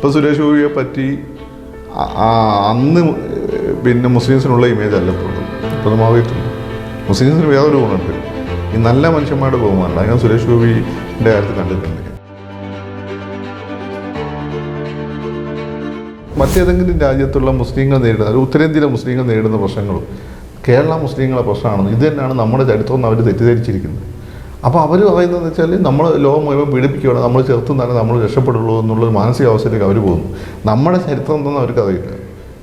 ഇപ്പോൾ സുരേഷ് ഗോപിയെ പറ്റി അന്ന് പിന്നെ മുസ്ലിംസിനുള്ള ഇമേജ് അല്ല ഇപ്പോൾ ഇപ്പോൾ മാറിയിട്ടുണ്ട്. മുസ്ലിംസിന് വേറൊരു ഗുണമുണ്ട്. ഈ നല്ല മനുഷ്യന്മാരുടെ ബഹുമാനമാണ് ഞാൻ സുരേഷ് ഗോപിന്റെ കാര്യത്തിൽ കണ്ടിട്ടുണ്ട്. മറ്റേതെങ്കിലും രാജ്യത്തുള്ള മുസ്ലിങ്ങൾ നേരിടുന്ന ഒരു ഉത്തരേന്ത്യയിലെ മുസ്ലിങ്ങൾ നേരിടുന്ന പ്രശ്നങ്ങളും കേരള മുസ്ലിങ്ങളെ പ്രശ്നമാണെന്ന് ഇത് തന്നെയാണ് നമ്മുടെ ചരിത്രം അവർ തെറ്റിദ്ധരിച്ചിരിക്കുന്നത്. അപ്പോൾ അവർ പറയുന്നതെന്ന് വെച്ചാൽ നമ്മൾ ലോകം മുഴുവൻ പീഡിപ്പിക്കുകയാണ് നമ്മൾ ചെറുത്തും തന്നെ നമ്മൾ രക്ഷപ്പെടുള്ളൂ എന്നുള്ളൊരു മാനസികാവസ്ഥയിലേക്ക് അവർ പോകുന്നു. നമ്മുടെ ചരിത്രം എന്തെന്ന് അവർക്ക് അറിയില്ല.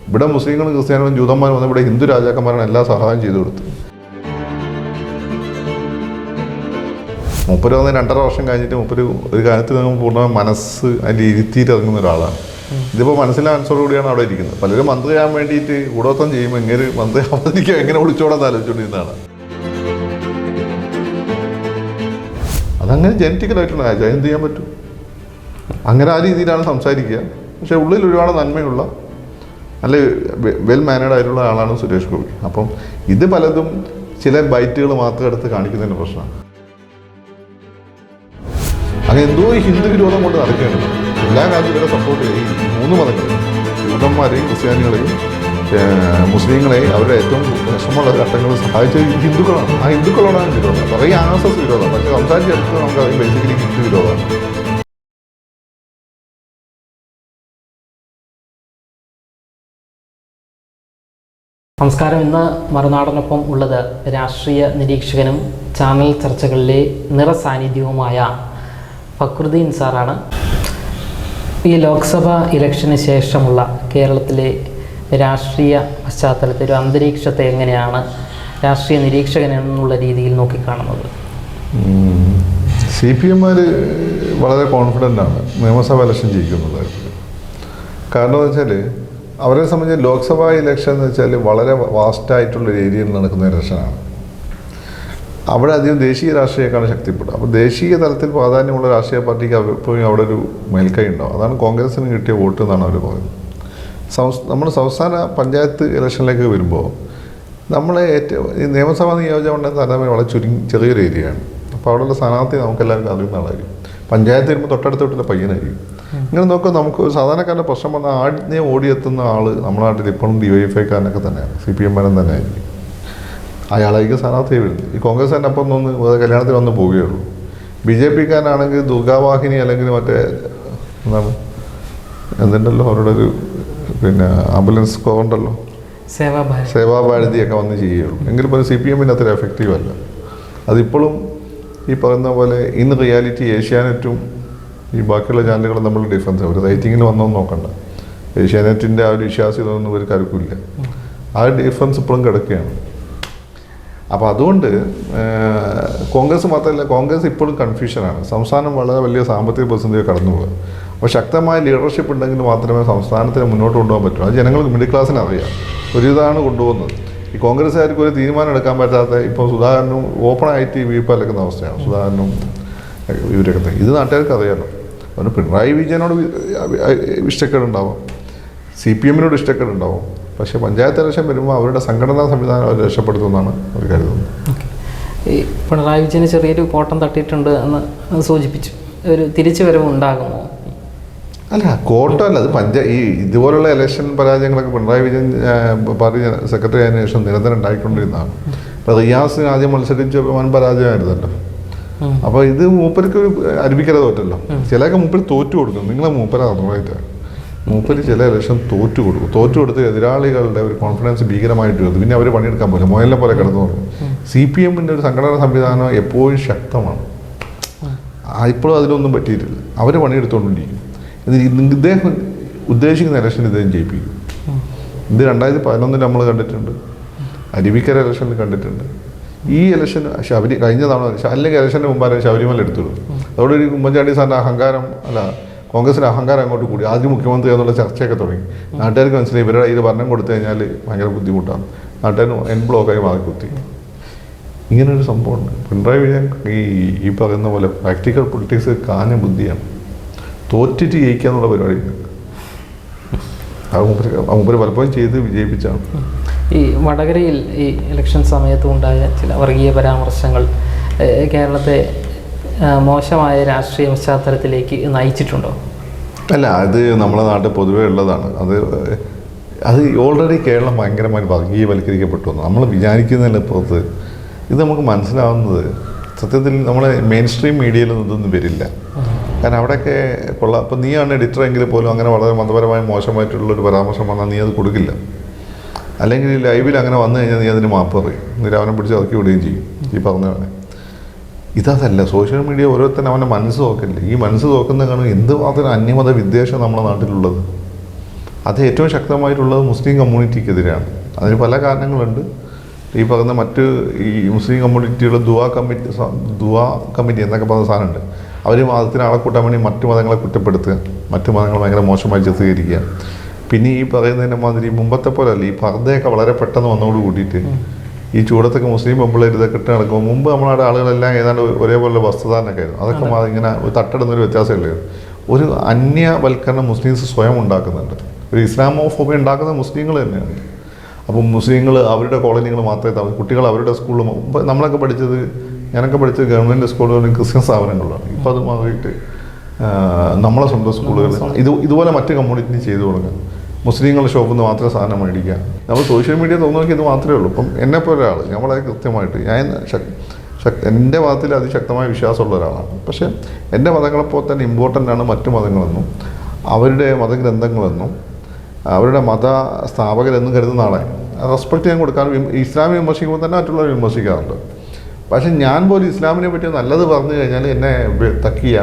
ഇവിടെ മുസ്ലിങ്ങളും ക്രിസ്ത്യാനികളും ജൂതന്മാരും വന്ന് ഇവിടെ ഹിന്ദു രാജാക്കന്മാരാണ് എല്ലാ സഹായം ചെയ്തു കൊടുത്തു. മുപ്പര് വന്ന് രണ്ടര വർഷം കഴിഞ്ഞിട്ട് മുപ്പര് ഒരു കാര്യത്തിൽ നിന്ന് പൂർണ മനസ്സ് അതിൽ ഇരുത്തിയിട്ട് ഇറങ്ങുന്ന ഒരാളാണ്. ഇതിപ്പോൾ മനസ്സിലെ കൂടിയാണ് അവിടെ ഇരിക്കുന്നത്. പലരും മന്ത്രിയാകാൻ വേണ്ടിയിട്ട് കൂടോത്തം ചെയ്യുമ്പോൾ എങ്ങനെ മന്ത്രി അവതരിക്കുക എങ്ങനെ വിളിച്ചോടാന്ന് ആലോചിച്ചുകൊണ്ടിരുന്നതാണ്. അതങ്ങനെ ജനറ്റിക്കലായിട്ടുള്ള കാര്യം. എന്ത് ചെയ്യാൻ പറ്റും? അങ്ങനെ ആ രീതിയിലാണ് സംസാരിക്കുക. പക്ഷേ ഉള്ളിൽ ഒരുപാട് നന്മയുള്ള നല്ല വെൽ മാനേഡ് ആയിട്ടുള്ള ആളാണ് സുരേഷ് ഗോപി. അപ്പം ഇത് പലതും ചില ബൈറ്റുകൾ മാത്രം എടുത്ത് കാണിക്കുന്നതിന്റെ പ്രശ്നമാണ്. അങ്ങനെ എന്തോ ഈ ഹിന്ദു വിരോധം കൊണ്ട് നടക്കുകയാണ്. എല്ലാ ഇവരെ സപ്പോർട്ട് ചെയ്യും മൂന്ന് മതങ്ങൾ ഹിന്ദുന്മാരെയും ക്രിസ്ത്യാനികളെയും ഏർ, മുസ്ലിങ്ങളെയും അവരുടെ ഏറ്റവും വിഷമമുള്ള ഘട്ടങ്ങളിൽ സഹായിച്ച ഹിന്ദുക്കളാണ്. ആ ഹിന്ദുക്കളോടാണ് വിരോധം. കുറേ ആർ എസ് എസ് വിരോധം. പക്ഷേ സംസാരിച്ചെടുത്ത് നമുക്ക് അതിന് ബേസിക്കലി ഹിന്ദു വിരോധമാണ്. നമസ്കാരം ഇന്ന് മറുനാടനൊപ്പം ഉള്ളത് രാഷ്ട്രീയ നിരീക്ഷകനും ചാനൽ ചർച്ചകളിലെ നിറസാന്നിധ്യവുമായ ഫക്രുദ്ദീൻ സാറാണ്. ഈ ലോക്സഭ ഇലക്ഷന് ശേഷമുള്ള കേരളത്തിലെ രാഷ്ട്രീയ പശ്ചാത്തലത്തിൽ ഒരു അന്തരീക്ഷത്തെ എങ്ങനെയാണ് രാഷ്ട്രീയ നിരീക്ഷകൻ എന്നുള്ള രീതിയിൽ നോക്കിക്കാണുന്നത്? സി പി എമ്മാർ വളരെ കോൺഫിഡന്റ് ആണ് നിയമസഭ ഇലക്ഷൻ ജയിക്കുന്നത് കാരണം എന്ന് വെച്ചാൽ അവരെ സംബന്ധിച്ച് ലോക്സഭാ ഇലക്ഷൻ എന്ന് വെച്ചാൽ വളരെ വാസ്റ്റായിട്ടുള്ള ഏരിയയിൽ നടക്കുന്ന ഇലക്ഷനാണ് അവിടെ അധികം ദേശീയ രാഷ്ട്രീയക്കാണ് ശക്തിപ്പെടുക. അപ്പോൾ ദേശീയ തലത്തിൽ പ്രാധാന്യമുള്ള രാഷ്ട്രീയ പാർട്ടിക്ക് എപ്പോഴും അവിടെ ഒരു മേൽക്കൈ ഉണ്ടാവും. അതാണ് കോൺഗ്രസിന് കിട്ടിയ വോട്ട് എന്നാണ് അവർ പറയുന്നത്. നമ്മൾ സംസ്ഥാന പഞ്ചായത്ത് ഇലക്ഷനിലേക്ക് വരുമ്പോൾ നമ്മളെ ഏറ്റവും ഈ നിയമസഭാ നിയോജകമണ്ഡലം താരതമ്യം വളരെ ചുരുങ്ങി ചെറിയൊരു ഏരിയയാണ്. അപ്പോൾ അവിടെയുള്ള സ്ഥാനാർത്ഥി നമുക്ക് എല്ലാവർക്കും അറിയുന്ന ആളായിരിക്കും. പഞ്ചായത്ത് വരുമ്പോൾ തൊട്ടടുത്ത് തൊട്ടുള്ള പയ്യനായിരിക്കും. ഇങ്ങനെ നോക്കുക നമുക്ക് ഒരു സാധാരണക്കാരന്റെ പ്രശ്നം വന്നാൽ ആദ്യം ഓടിയെത്തുന്ന ആൾ നമ്മുടെ നാട്ടിൽ ഇപ്പോഴും ഡി വൈ എഫ് ഐക്കാരനൊക്കെ തന്നെയാണ്. സി പി എം തന്നെ ആയിരിക്കും അയാളായിരിക്കും സ്ഥാനാർത്ഥി വരുന്നത്. ഈ കോൺഗ്രസ് തന്നെ അപ്പം ഒന്ന് കല്യാണത്തിൽ വന്ന് പോവുകയുള്ളൂ ബി ജെ പിക്കാരനാണെങ്കിൽ ദുർഗാവാഹിനി അല്ലെങ്കിൽ മറ്റേ എന്താണ്? എന്തുണ്ടല്ലോ അവരുടെ ഒരു പിന്നെ ആംബുലൻസ് കുറവുണ്ടല്ലോ സേവാഭാരതി സേവാഭാരതിയൊക്കെ വന്ന് ചെയ്യുള്ളൂ എങ്കിലും പോലും സി പി എമ്മിന് അത്ര എഫക്റ്റീവ് അല്ല. അതിപ്പോഴും ഈ പറയുന്ന പോലെ ഇന്ന് റിയാലിറ്റി ഏഷ്യാനെറ്റും ഈ ബാക്കിയുള്ള ചാനലുകളും നമ്മൾ ഡിഫറൻസ് ഒരു റേറ്റിങ്ങിന് വന്നോ നോക്കണ്ട. ഏഷ്യാനെറ്റിന്റെ ആ ഒരു വിശ്വാസ്യതൊന്നും ഒരു കരുക്കില്ല ആ ഡിഫറൻസ് ഇപ്പോഴും കിടക്കുകയാണ്. അപ്പോൾ അതുകൊണ്ട് കോൺഗ്രസ് മാത്രമല്ല കോൺഗ്രസ് ഇപ്പോഴും കൺഫ്യൂഷനാണ് സംസ്ഥാനം വളരെ വലിയ സാമ്പത്തിക പ്രതിസന്ധിയെ കടന്നു പോകുക അപ്പോൾ ശക്തമായ ലീഡർഷിപ്പ് ഉണ്ടെങ്കിൽ മാത്രമേ സംസ്ഥാനത്തിന് മുന്നോട്ട് കൊണ്ടുപോകാൻ പറ്റൂ. അത് ജനങ്ങൾക്ക് മിഡിൽ ക്ലാസ്സിന് അറിയാം. ഒരു ഇതാണ് കൊണ്ടുപോകുന്നത്. ഈ കോൺഗ്രസ്സുകാർക്ക് ഒരു തീരുമാനം എടുക്കാൻ പറ്റാത്ത ഇപ്പോൾ സുധാകരനും ഓപ്പണായിട്ട് വീപ്പ് അലക്കുന്ന അവസ്ഥയാണ്. സുധാകരനും ഇവരൊക്കെ. ഇത് നാട്ടുകാർക്ക് അറിയാമല്ലോ അതുകൊണ്ട് പിണറായി വിജയനോട് ഇഷ്ടക്കേടുണ്ടാവും. സി പി എമ്മിനോട് ഇഷ്ടക്കേടുണ്ടാവും. പക്ഷേ പഞ്ചായത്ത് ഇലക്ഷൻ വരുമ്പോൾ അവരുടെ സംഘടനാ സംവിധാനം അവർ രക്ഷപ്പെടുത്തുമെന്നാണ് അവർ കരുതുന്നത്. ഈ പിണറായി വിജയന് ചെറിയൊരു കോട്ടം തട്ടിയിട്ടുണ്ട് എന്ന് സൂചിപ്പിച്ചു. ഒരു തിരിച്ചു വരവ് ഉണ്ടാകുമോ? അല്ല കോട്ടമല്ല അത് പഞ്ചായ ഈ ഇതുപോലുള്ള ഇലക്ഷൻ പരാജയങ്ങളൊക്കെ പിണറായി വിജയൻ പാർട്ടി സെക്രട്ടറി ആയതിനു ശേഷം നിരന്തരം ഉണ്ടായിക്കൊണ്ടിരുന്നതാണ്. അപ്പം റിയാസിന് ആദ്യം മത്സരിച്ചപ്പോൾ വൻ പരാജയമായിരുന്നല്ലോ. അപ്പോൾ ഇത് മൂപ്പർക്ക് ഒരു അരുവിക്കര തോറ്റല്ലോ. ചിലയൊക്കെ മൂപ്പർ തോറ്റു കൊടുക്കും. നിങ്ങളെ മൂപ്പര അതുമായിട്ടാണ് മൂപ്പര് ചില ഇലക്ഷൻ തോറ്റു കൊടുക്കും. തോറ്റു കൊടുത്ത് എതിരാളികളുടെ ഒരു കോൺഫിഡൻസ് ഭീകരമായിട്ട് വരും പിന്നെ അവർ പണിയെടുക്കാൻ പോലും മോയലിനെ പോലെ കിടന്നു തുടങ്ങും സി പി എമ്മിന്റെ ഒരു സംഘടനാ സംവിധാനം എപ്പോഴും ശക്തമാണ്. ഇപ്പോഴും അതിലൊന്നും പറ്റിയിട്ടില്ല. അവർ പണിയെടുത്തുകൊണ്ടിരിക്കും ഇദ്ദേഹം ഉദ്ദേശിക്കുന്ന ഇലക്ഷൻ ഇദ്ദേഹം ജയിപ്പിക്കും. ഇത് രണ്ടായിരത്തി പതിനൊന്നിൽ നമ്മൾ കണ്ടിട്ടുണ്ട്. അരുവിക്കര ഇലക്ഷനിൽ കണ്ടിട്ടുണ്ട്. ഈ ഇലക്ഷൻ ശബരി കഴിഞ്ഞ തവണ അല്ലെങ്കിൽ ഇലക്ഷന്റെ മുമ്പായിരുന്നു ശബരിമല എടുത്തുള്ളൂ അതോടെ ഒരു ഉമ്മൻചാണ്ടി സാറിന്റെ അഹങ്കാരം അല്ല കോൺഗ്രസിന്റെ അഹങ്കാരം അങ്ങോട്ട് കൂടി. ആദ്യം മുഖ്യമന്ത്രി എന്നുള്ള ചർച്ചയൊക്കെ തുടങ്ങി. നാട്ടുകാർക്ക് മനസ്സിലായി ഇവരുടെ ഇത് ഭരണം കൊടുത്തു കഴിഞ്ഞാൽ ഭയങ്കര ബുദ്ധിമുട്ടാണ്. നാട്ടുകാർ എൻ ബ്ലോക്കായി മാറിക്കുത്തി. ഇങ്ങനെ ഒരു സംഭവമുണ്ട്. പിണറായി വിജയൻ ഈ ഈ പറയുന്ന പോലെ പ്രാക്ടിക്കൽ പൊളിറ്റിക്സ് കാഞ്ഞ ബുദ്ധിയാണ്. തോറ്റിട്ട് ജയിക്കുക എന്നുള്ള പരിപാടി. അത് പലപ്പോഴും ചെയ്ത് വിജയിപ്പിച്ചാണ്. ഈ വടകരയിൽ ഈ ഇലക്ഷൻ സമയത്ത് ഉണ്ടായ ചില വർഗീയ പരാമർശങ്ങൾ കേരളത്തെ മോശമായ രാഷ്ട്രീയ പശ്ചാത്തലത്തിലേക്ക് നയിച്ചിട്ടുണ്ടോ? അല്ല അത് നമ്മുടെ നാട്ടിൽ പൊതുവേ ഉള്ളതാണ്. അത് അത് ഓൾറെഡി കേരളം ഭയങ്കരമായി വർഗീയവൽക്കരിക്കപ്പെട്ടു നമ്മൾ വിചാരിക്കുന്നതിന് പുറത്ത് ഇത് നമുക്ക് മനസ്സിലാവുന്നത്. സത്യത്തിൽ നമ്മളെ മെയിൻ സ്ട്രീം മീഡിയയിലൊന്നും ഇതൊന്നും വരില്ല. കാരണം അവിടെയൊക്കെ കൊള്ളാം. അപ്പം നീയാണ് എഡിറ്റർ എങ്കിൽ പോലും അങ്ങനെ വളരെ മതപരമായി മോശമായിട്ടുള്ളൊരു പരാമർശം വന്നാൽ നീ അത് കൊടുക്കില്ല. അല്ലെങ്കിൽ ലൈവിൽ അങ്ങനെ വന്നു കഴിഞ്ഞാൽ നീ അതിന് മാപ്പ് പറയും. നീ അവനെ പിടിച്ച് ഇറക്കി വിടുകയും ചെയ്യും. ഈ പറഞ്ഞവനെ ഇതല്ല സോഷ്യൽ മീഡിയ ഓരോരുത്തരും അവന്റെ മനസ്സ് നോക്കില്ല. ഈ മനസ്സ് നോക്കുന്ന കാണും എന്ത് മാത്രം അന്യമത വിദ്വേഷം നമ്മുടെ നാട്ടിലുള്ളത്? അത് ഏറ്റവും ശക്തമായിട്ടുള്ളത് മുസ്ലിം കമ്മ്യൂണിറ്റിക്കെതിരെയാണ് അതിന് പല കാരണങ്ങളുണ്ട്. ഈ പറയുന്ന മറ്റ് ഈ മുസ്ലിം കമ്മ്യൂണിറ്റിയുടെ ദുവാ കമ്മിറ്റി ദുവാ കമ്മിറ്റി എന്നൊക്കെ പറഞ്ഞ സാധനമുണ്ട്. അവർ മതത്തിന് ആളെ കൂട്ടാൻ വേണ്ടി മറ്റു മതങ്ങളെ കുറ്റപ്പെടുത്തുക മറ്റു മതങ്ങൾ ഭയങ്കര മോശമായി ചിത്രീകരിക്കുക. പിന്നെ ഈ പറയുന്നതിന്റെ മാതിരി മുമ്പത്തെ പോലെ അല്ല ഈ പർദ്ദയൊക്കെ വളരെ പെട്ടെന്ന് വന്നോട് കൂട്ടിയിട്ട് ഈ ചൂടത്തൊക്കെ മുസ്ലിം പെമ്പിള്ളേർ ഇതൊക്കെ ഇട്ട് നടക്കുമ്പോൾ മുമ്പ് നമ്മുടെ ആളുകളെല്ലാം ഏതാണ്ട് ഒരേപോലെ വസ്ത്രധാരണൊക്കെ ആയിരുന്നു. അതൊക്കെ ഇങ്ങനെ ഒരു തട്ടെടുന്നൊരു വ്യത്യാസമല്ലേ? ഒരു അന്യവൽക്കരണം മുസ്ലിംസ് സ്വയം ഉണ്ടാക്കുന്നുണ്ട്. ഒരു ഇസ്ലാമോഫോബിയ ഉണ്ടാക്കുന്ന മുസ്ലിങ്ങൾ തന്നെയാണ്. അപ്പം മുസ്ലിങ്ങൾ അവരുടെ കോളനികൾ മാത്രമേ കുട്ടികൾ അവരുടെ സ്കൂളിൽ നമ്മളൊക്കെ പഠിച്ചത് ഞാനൊക്കെ പഠിച്ചത് ഗവൺമെന്റ് സ്കൂളുകളിലും ക്രിസ്ത്യൻ സ്ഥാപനങ്ങളിലാണ് ഇപ്പോൾ അത് മാറിയിട്ട് നമ്മളെ സ്വന്തം സ്കൂളുകളിൽ ഇത് ഇതുപോലെ മറ്റു കമ്മ്യൂണിറ്റി ചെയ്തു കൊടുക്കുക മുസ്ലിങ്ങളുടെ ഷോപ്പിൽ നിന്ന് മാത്രമേ സാധനം മേടിക്കുക നമ്മൾ സോഷ്യൽ മീഡിയ തോന്നുമെങ്കിൽ ഇത് മാത്രമേ ഉള്ളൂ. ഇപ്പം എന്നെ പോലെ ഒരാൾ ഞാൻ വളരെ കൃത്യമായിട്ട് ഞാൻ എന്റെ മതത്തിൽ അതിശക്തമായ വിശ്വാസമുള്ള ഒരാളാണ്. പക്ഷേ എന്റെ മതങ്ങളെപ്പോലെ തന്നെ ഇമ്പോർട്ടന്റ് ആണ് മറ്റു മതങ്ങളെന്നും അവരുടെ മതഗ്രന്ഥങ്ങളെന്നും അവരുടെ മത സ്ഥാപകരെന്നും കരുതുന്ന ആളെ റെസ്പെക്ട് ഞാൻ കൊടുക്കാൻ ഇസ്ലാമി വിമർശിക്കുമ്പോൾ തന്നെ മറ്റുള്ളവർ വിമർശിക്കാറുണ്ട്. പക്ഷെ ഞാൻ പോലും ഇസ്ലാമിനെ പറ്റി നല്ലത് പറഞ്ഞു കഴിഞ്ഞാൽ എന്നെ തക്കിയ